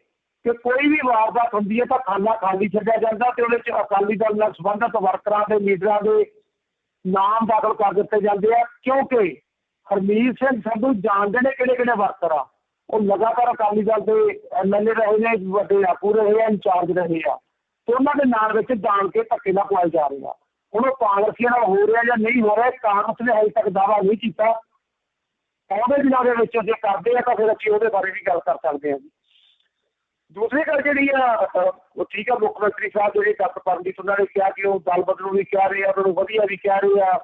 Speaker 2: ਕਿ ਕੋਈ ਵੀ ਵਾਰਦਾਤ ਹੁੰਦੀ ਹੈ ਤਾਂ ਖਾਨਾ ਖਾਲੀ ਛੱਡਿਆ ਜਾਂਦਾ ਤੇ ਉਹਦੇ ਚ ਅਕਾਲੀ ਦਲ ਨਾਲ ਸੰਬੰਧਿਤ ਵਰਕਰਾਂ ਦੇ, ਲੀਡਰਾਂ ਦੇ ਨਾਮ ਦਾਖਲ ਕਰ ਦਿੱਤੇ ਜਾਂਦੇ ਆ, ਕਿਉਂਕਿ ਹਰਮੀਤ ਸਿੰਘ ਸੰਧੂ ਜਾਣਦੇ ਨੇ ਕਿਹੜੇ ਕਿਹੜੇ ਵਰਕਰ ਆ। ਉਹ ਲਗਾਤਾਰ ਅਕਾਲੀ ਦਲ ਦੇ ਐਮਐਲਏ ਰਹੇ ਨੇ, ਵੱਡੇ ਆਗੂ ਰਹੇ ਆ, ਇੰਚਾਰਜ ਰਹੇ ਆ। ਤੇ ਉਹਨਾਂ ਦੇ ਨਾਂ ਵਿੱਚ ਜਾਣ ਕੇ ਧੱਕੇ ਨਾਲ ਪਵਾਏ ਜਾ ਰਹੇ ਆ। ਹੁਣ ਉਹ ਕਾਂਗਰਸੀਆਂ ਨਾਲ ਹੋ ਰਿਹਾ ਜਾਂ ਨਹੀਂ ਹੋ ਰਿਹਾ, ਕਾਂਗਰਸ ਨੇ ਹਜੇ ਤੱਕ ਦਾਵਾ ਨਹੀਂ ਕੀਤਾ। ਆਉਂਦੇ ਦਿਨਾਂ ਦੇ ਵਿੱਚ ਜੇ ਕਰਦੇ ਆ ਤਾਂ ਫਿਰ ਅਸੀਂ ਉਹਦੇ ਬਾਰੇ ਵੀ ਗੱਲ ਕਰ ਸਕਦੇ ਹਾਂ ਜੀ। ਦੂਸਰੀ ਗੱਲ ਜਿਹੜੀ ਆ ਅਹ, ਉਹ ਠੀਕ ਆ ਮੁੱਖ ਮੰਤਰੀ ਸਾਹਿਬ ਜਿਹੜੇ ਦੱਤ ਪਰਮਜੀਤ ਉਹਨਾਂ ਨੇ ਕਿਹਾ ਕਿ ਉਹ ਦਲ ਬਦਲੂ ਵੀ ਕਹਿ ਰਹੇ ਆ ਉਹਨਾਂ ਨੂੰ ਵਧੀਆ ਵੀ ਕਹਿ ਰਹੇ ਆ।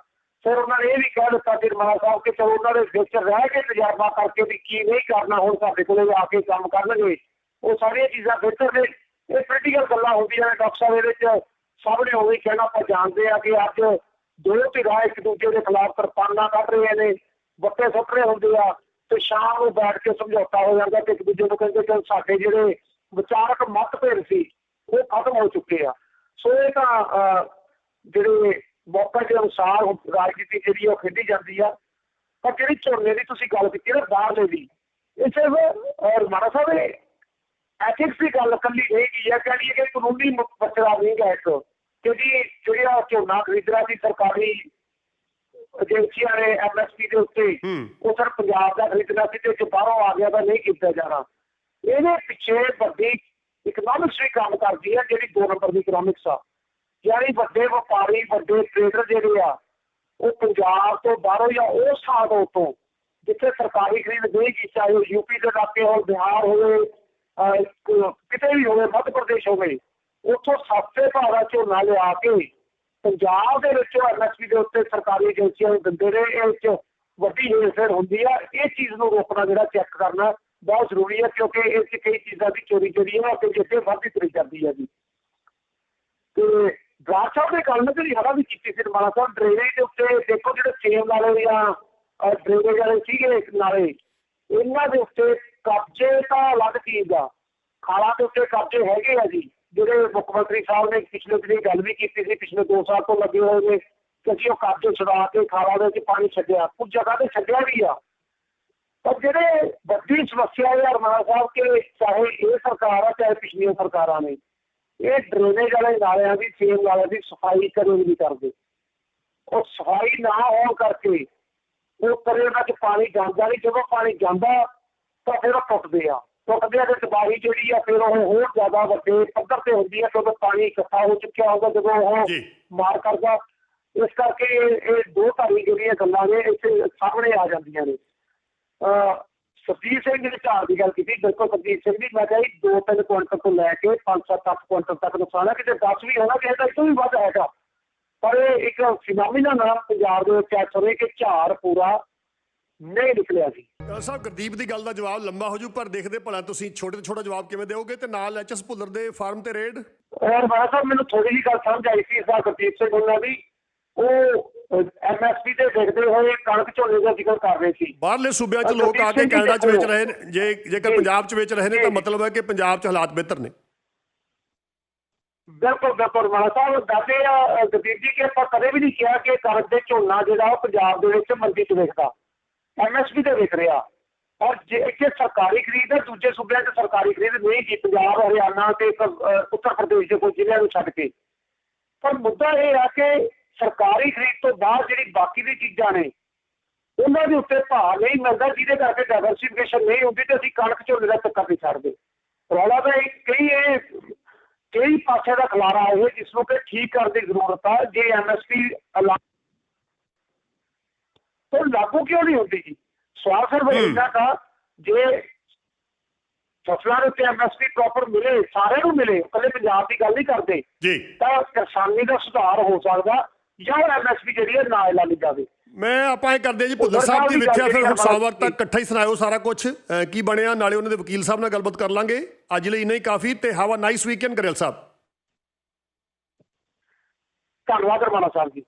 Speaker 2: ਫਿਰ ਉਹਨਾਂ ਨੇ ਇਹ ਵੀ ਕਹਿ ਦਿੱਤਾ ਕਿ ਰਮਾਨ ਸਾਹਿਬ ਕਿ ਚਲੋ ਉਹਨਾਂ ਦੇ ਵਿੱਚ ਰਹਿ ਕੇ ਤਜਰਬਾ ਕਰਕੇ ਵੀ ਕੀ ਨਹੀਂ ਕਰਨਾ ਹੁਣ ਸਾਡੇ ਕੋਲੇ ਆ ਕੇ ਕੰਮ ਕਰਨਗੇ। ਉਹ ਸਾਰੀਆਂ ਚੀਜ਼ਾਂ ਬਿਹਤਰ ਨੇ। ਇਹ ਪੋਲੀਟੀਕਲ ਗੱਲਾਂ ਹੁੰਦੀਆਂ ਨੇ ਡਾਕਟਰ ਸਾਹਿਬ ਇਹਦੇ ਵਿੱਚ ਸਭ ਨੇ ਉਹੀ ਕਹਿਣਾ ਆਪਾਂ ਜਾਣਦੇ ਆ ਕਿ ਅੱਜ ਦੋ ਧਿਰਾਂ ਇੱਕ ਦੂਜੇ ਦੇ ਖਿਲਾਫ ਕਿਰਪਾਨਾਂ ਕੱਢ ਰਹੇ ਨੇ। ਬੱਤੇ ਸੁੱਟ ਹੁੰਦੇ ਆ ਤੇ ਸ਼ਾਮ ਨੂੰ ਬੈਠ ਕੇ ਸਮਝੌਤਾ ਹੋ ਜਾਂਦਾ ਕਿ ਇੱਕ ਦੂਜੇ ਨੂੰ ਕਹਿੰਦੇ ਕਿ ਸਾਡੇ ਜਿਹੜੇ ਵਿਚਾਰਕ ਮਤਭੇਦ ਸੀ, ਉਹ ਖਤਮ ਹੋ ਚੁੱਕੇ ਆ। ਸੋ ਇਹ ਤਾਂ ਜਿਹੜੇ ਮੌਕੇ ਦੇ ਅਨੁਸਾਰ ਰਾਜਨੀਤੀ ਜਿਹੜੀ ਉਹ ਖੇਡੀ ਜਾਂਦੀ ਆ। ਪਰ ਜਿਹੜੀ ਝੋਨੇ ਦੀ ਤੁਸੀਂ ਗੱਲ ਕੀਤੀ ਨਾ ਬਾਹਰਲੇ ਦੀ ਇਹ ਸਿਰਫ ਔਰ ਮਾਰਾ ਸਾਹਿਬ, ਇਹ ਐਥਿਕਸ ਦੀ ਗੱਲ ਕੱਲੀ ਇਹ ਕੀ ਹੈ ਕਹਿੰਦੀ ਹੈ ਕਿ ਕਾਨੂੰਨੀ ਮ- ਮਸਲਾ ਨਹੀਂ ਹੈ ਇੱਕ। ਕਿਉਂਕਿ ਜੀ ਜਿਹੜਾ ਝੋਨਾ ਖਰੀਦਣਾ ਸੀ ਸਰਕਾਰੀ ਏਜੰਸੀਆਂ ਨੇ ਐਮਐਸਪੀ ਦੇ ਉੱਤੇ ਉਹ ਸਰ ਪੰਜਾਬ ਦਾ ਖਰੀਦਣਾ ਸੀ ਤੇ ਜੇ ਬਾਹਰੋਂ ਆ ਗਿਆ ਤਾਂ ਨਹੀਂ ਕੀਤਾ ਜਾਣਾ ਇਹਦੇ ਪਿੱਛੇ ਵੱਡੀ ਇਕਨੋਮਿਕਸ ਵੀ ਕੰਮ ਕਰਦੀ ਹੈ ਜਿਹੜੀ ਦੋ ਨੰਬਰ ਦੀ ਇਕਨੋਮਿਕਸ ਆ। ਯਾਨੀ ਵੱਡੇ ਵਪਾਰੀ ਵੱਡੇ ਟ੍ਰੇਡਰ ਜਿਹੜੇ ਆ ਉਹ ਪੰਜਾਬ ਤੋਂ ਬਾਹਰੋਂ ਜਾਂ ਉਸ ਥਾਂ ਤੋਂ ਜਿੱਥੇ ਸਰਕਾਰੀ ਖਰੀਦ ਨਹੀਂ ਕੀਤੀ ਉਹ ਯੂਪੀ ਦੇ ਇਲਾਕੇ ਹੋਣ ਬਿਹਾਰ ਹੋਵੇ ਕਿਤੇ ਵੀ ਹੋਵੇ ਮੱਧ ਪ੍ਰਦੇਸ਼ ਹੋਵੇ ਉੱਥੋਂ ਸਸਤੇ ਭਾਅ ਦਾ ਝੋਨਾ ਲਿਆ ਕੇ ਪੰਜਾਬ ਦੇ ਵਿੱਚ ਐਮਐਸਪੀ ਦੇ ਉੱਤੇ ਸਰਕਾਰੀ ਏਜੰਸੀਆਂ ਨੂੰ ਦਿੰਦੇ ਨੇ, ਇਹ ਵਿੱਚ ਵੱਡੀ ਹੇਰਫੇਰ ਹੁੰਦੀ ਆ, ਇਹ ਚੀਜ਼ ਨੂੰ ਰੋਕਣਾ ਜਿਹੜਾ ਚੈੱਕ ਕਰਨਾ ਬਹੁਤ ਜ਼ਰੂਰੀ ਹੈ ਕਿਉਂਕਿ ਇਹ 'ਚ ਕਈ ਚੀਜ਼ਾਂ ਦੀ ਚੋਰੀ ਜਿਹੜੀ ਹੈ ਤੇ ਜਿੱਥੇ ਵੱਧਦੀ ਤੁਰੀ ਜਾਂਦੀ ਹੈ ਜੀ। ਤੇ ਰਾਜ ਸਾਹਿਬ ਨੇ ਗੱਲ ਜਿਹੜੀ ਹਰਾ ਵੀ ਕੀਤੀ ਸੀ ਰਮਾਣਾ ਸਾਹਿਬ, ਡਰੇਨੇਜ ਦੇ ਉੱਤੇ ਦੇਖੋ ਜਿਹੜੇ ਸੇਮ ਨਾਲੇ ਜਾਂ ਡਰੇਨੇਜ ਵਾਲੇ ਸੀਗੇ ਨਾਲੇ, ਇਹਨਾਂ ਦੇ ਉੱਤੇ ਕਬਜ਼ੇ ਤਾਂ ਅਲੱਗ ਚੀਜ਼ ਆ, ਖਾਲਾਂ ਦੇ ਉੱਤੇ ਕਬਜ਼ੇ ਹੈਗੇ ਆ ਜੀ। ਜਿਹੜੇ ਮੁੱਖ ਮੰਤਰੀ ਸਾਹਿਬ ਨੇ ਪਿਛਲੇ ਦਿਨੀ ਗੱਲ ਵੀ ਕੀਤੀ ਸੀ, ਪਿਛਲੇ 2 ਸਾਲ ਤੋਂ ਲੱਗੇ ਹੋਏ ਨੇ ਕਿ ਅਸੀਂ ਉਹ ਕਬਜ਼ੇ ਛੁਡਾ ਕੇ ਖਾਲਾਂ ਦੇ ਵਿੱਚ ਪਾਣੀ ਛੱਡਿਆ, ਕੁਝ ਜਗ੍ਹਾ ਤੇ ਛੱਡਿਆ ਵੀ ਆ। ਪਰ ਜਿਹੜੇ ਵੱਡੀ ਸਮੱਸਿਆ ਹੈ ਰਮਾਣਾ ਸਾਹਿਬ, ਕਿ ਚਾਹੇ ਇਹ ਸਰਕਾਰ ਆ, ਚਾਹੇ ਪਿਛਲੀਆਂ ਸਰਕਾਰਾਂ ਨੇ, ਇਹ ਡਰੇਨੇਜ ਵਾਲੇ ਨਾਲਿਆਂ ਦੀ, ਸੇਮ ਨਾਲਿਆਂ ਦੀ ਸਫ਼ਾਈ ਕਦੇ ਵੀ ਨਹੀਂ ਕਰਦੇ। ਉਹ ਸਫ਼ਾਈ ਨਾ ਹੋਣ ਕਰਕੇ ਉਹ ਕਰੇ ਉਹਨਾਂ 'ਚ ਪਾਣੀ ਜਾਂਦਾ ਨਹੀਂ ਜਦੋਂ ਪਾਣੀ ਜਾਂਦਾ ਤਾਂ ਫਿਰ ਉਹ ਟੁੱਟਦੇ ਆ। ਟੁੱਟਦੇ ਆ ਤੇ ਤਬਾਹੀ ਜਿਹੜੀ ਆ ਫਿਰ ਉਹ ਹੋਰ ਜ਼ਿਆਦਾ ਵੱਡੇ ਪੱਧਰ ਤੇ ਹੁੰਦੀ ਆ ਕਿਉਂਕਿ ਪਾਣੀ ਇਕੱਠਾ ਹੋ ਚੁੱਕਿਆ ਹੁੰਦਾ ਜਦੋਂ ਉਹ
Speaker 1: ਜੀ
Speaker 2: ਮਾਰ ਕਰਦਾ ਇਸ ਕਰਕੇ ਇਹ ਇਹ ਦੋ ਧਾਰੀ ਜਿਹੜੀਆਂ ਗੱਲਾਂ ਨੇ ਇੱਥੇ ਸਾਹਮਣੇ ਆ ਜਾਂਦੀਆਂ ਨੇ ਅਹ ਸਰਜੀਤ ਸਿੰਘ ਨੇ ਝਾੜ ਦੀ ਗੱਲ ਕੀਤੀ ਬਿਲਕੁਲ ਸਰਜੀਤ ਸਿੰਘ ਦੀ ਮੈਂ ਕਿਹਾ ਜੀ ਦੋ ਤਿੰਨ ਕੁਇੰਟਲ ਤੋਂ ਲੈ ਕੇ 5-7 ਅੱਠ ਕੁਇੰਟਲ ਤੱਕ ਨੁਕਸਾਨ ਹੈ ਕਿਤੇ 10 ਵੀ ਹੋਣਾ ਕਿਸੇ ਦਾ ਇਸ ਤੋਂ ਵੀ ਵੱਧ ਹੈਗਾ। ਪਰ ਇਹ ਇੱਕ ਫਿਨਾਮੀਨਾ ਨਾ ਪੰਜਾਬ ਦੇ ਵਿੱਚ ਇਸ ਸਮੇਂ ਕਿ ਝਾੜ ਪੂਰਾ ਨਹੀਂ ਨਿਕਲਿਆ ਸੀ।
Speaker 1: ਅ, ਸਾਹਿਬ ਗੁਰਦੀਪ ਦੀ ਗੱਲ ਦਾ ਜਵਾਬ ਲੰਬਾ ਹੋ ਜੂ ਪਰ ਦੇਖਦੇ ਭਲਾ ਤੁਸੀਂ ਛੋਟੇ ਤੋਂ ਛੋਟਾ ਜਵਾਬ ਕਿਵੇਂ ਦਿਓਗੇ ਤੇ ਨਾਲ ਐਚਐਸ ਭੁੱਲਰ ਦੇ ਫਾਰਮ ਤੇ ਰੇਡ?
Speaker 2: ਔਰ ਮੈਂ ਸਾਹਿਬ ਮੈਨੂੰ ਥੋੜੀ ਜਿਹੀ ਗੱਲ ਸਮਝ ਆਈ ਸੀ ਇਸ ਦਾ ਗੁਰਦੀਪ ਸਿੰਘ ਉਹਨਾਂ ਦੀ। ਉਹ ਐਮਐਸਪੀ ਤੇ ਦੇਖਦੇ ਹੋਏ ਕਣਕ ਝੋਨੇ ਦਾ ਜ਼ਿਕਰ ਕਰ ਰਹੇ ਸੀ।
Speaker 1: ਬਾਹਰਲੇ ਸੂਬਿਆਂ 'ਚ ਲੋਕ ਆ ਕੇ ਕੈਨੇਡਾ 'ਚ ਵੇਚ
Speaker 2: ਜੀ,
Speaker 1: ਰਹੇ ਨੇ। ਜੇ ਜੇਕਰ
Speaker 2: ਜੀ,
Speaker 1: ਪੰਜਾਬ 'ਚ ਵੇਚ ਰਹੇ ਨੇ ਤਾਂ
Speaker 2: ਜੀ।
Speaker 1: ਮਤਲਬ ਹੈ ਕਿ ਪੰਜਾਬ 'ਚ ਹਾਲਾਤ ਬਿਹਤਰ ਨੇ।
Speaker 2: ਬਿਲਕੁਲ ਬਿਲਕੁਲ ਮਾਨ ਸਾਹਿਬ ਦੱਸਦੇ ਆ ਜੀ ਕਿ ਆਪਾਂ ਕਦੇ ਵੀ ਨਹੀਂ ਕਿਹਾ ਕਿ ਕਣਕ ਦੇ ਝੋਨਾ ਜਿਹੜਾ ਉਹ ਪੰਜਾਬ ਦੇ ਵਿੱਚ ਮੰਡੀ 'ਚ ਵਿਕਦਾ ਐਮਐਸਪੀ ਤੇ ਵਿਕ ਰਿਹਾ। ਔਰ ਜੇ ਇੱਥੇ ਸਰਕਾਰੀ ਖਰੀਦ ਹੈ, ਦੂਜੇ ਸੂਬਿਆਂ 'ਚ ਸਰਕਾਰੀ ਖਰੀਦ ਨਹੀਂ ਜੀ। ਪੰਜਾਬ, ਹਰਿਆਣਾ ਤੇ ਉੱਤਰ ਪ੍ਰਦੇਸ਼ ਦੇ ਕੁਝ ਜ਼ਿਲ੍ਹਿਆਂ ਨੂੰ ਛੱਡ ਕੇ। ਪਰ ਮੁੱਦਾ ਇਹ ਆ ਕਿ ਸਰਕਾਰੀ ਖਰੀਦ ਤੋਂ ਬਾਅਦ ਜਿਹੜੀ ਬਾਕੀ ਦੀ ਚੀਜ਼ਾਂ ਨੇ, ਉਹਨਾਂ ਦੇ ਉੱਤੇ ਭਾਅ ਨਹੀਂ ਮਿਲਦਾ, ਜਿਹਦੇ ਕਰਕੇ ਡਾਇਵਰਸਿਫਿਕੇਸ਼ਨ ਨਹੀਂ ਹੁੰਦੀ ਤੇ ਅਸੀਂ ਕਣਕ ਝੋਨੇ ਦਾ ਚੱਕਰ ਨਹੀਂ ਛੱਡਦੇ। ਰੌਲਾ ਤਾਂ ਇਹ ਕਈ ਇਹ ਕਈ ਪਾਸੇ ਦਾ ਖਲਾਰਾ ਇਹ ਜਿਸ ਨੂੰ ਕਿ ਠੀਕ ਕਰਨ ਦੀ ਜ਼ਰੂਰਤ ਆ। ਜੇ ਐਮਐਸਪੀ ਤਾਂ ਲਾਗੂ ਕਿਉਂ ਨਹੀਂ ਹੁੰਦੀ ਜੀ? ਸਵਾਲ ਸਿਰਫ ਇੰਨਾ ਕਾ ਜੇ ਫਸਲਾਂ ਦੇ ਐਮਐਸਪੀ ਪ੍ਰੋਪਰ ਮਿਲੇ ਸਾਰਿਆਂ ਨੂੰ ਮਿਲੇ ਇਕੱਲੇ ਪੰਜਾਬ ਦੀ ਗੱਲ ਨਹੀਂ ਕਰਦੇ
Speaker 1: ਜੀ।
Speaker 2: ਤਾਂ ਕਿਸਾਨੀ ਦਾ ਸੁਧਾਰ ਹੋ ਸਕਦਾ ਜਾਂ ਐਮਐਸਪੀ ਜਿਹੜੀ ਹੈ ਨਾ ਲਾਈ ਜਾਵੇ?
Speaker 1: ਮੈਂ ਆਪਾਂ ਇਹ ਕਰਦੇ ਜੀ ਭੁੱਲਰ ਸਾਹਿਬ ਦੀ ਵਿਥਿਆ ਫਿਰ ਹੁਣ ਸੋਮਵਾਰ ਤੱਕ ਇਕੱਠਾ ਹੀ ਸੁਣਾਇਓ ਸਾਰਾ ਕੁਝ ਕੀ ਬਣਿਆ ਨਾਲੇ ਉਹਨਾਂ ਦੇ ਵਕੀਲ ਸਾਹਿਬ ਨਾਲ ਗੱਲਬਾਤ ਕਰ ਲਾਂਗੇ। ਅੱਜ ਲਈ ਨਹੀਂ ਕਾਫੀ ਤੇ have nice weekend Grewal sahib.
Speaker 2: ਧੰਨਵਾਦ ਰਮਾਣਾ ਸਾਹਿਬ ਜੀ।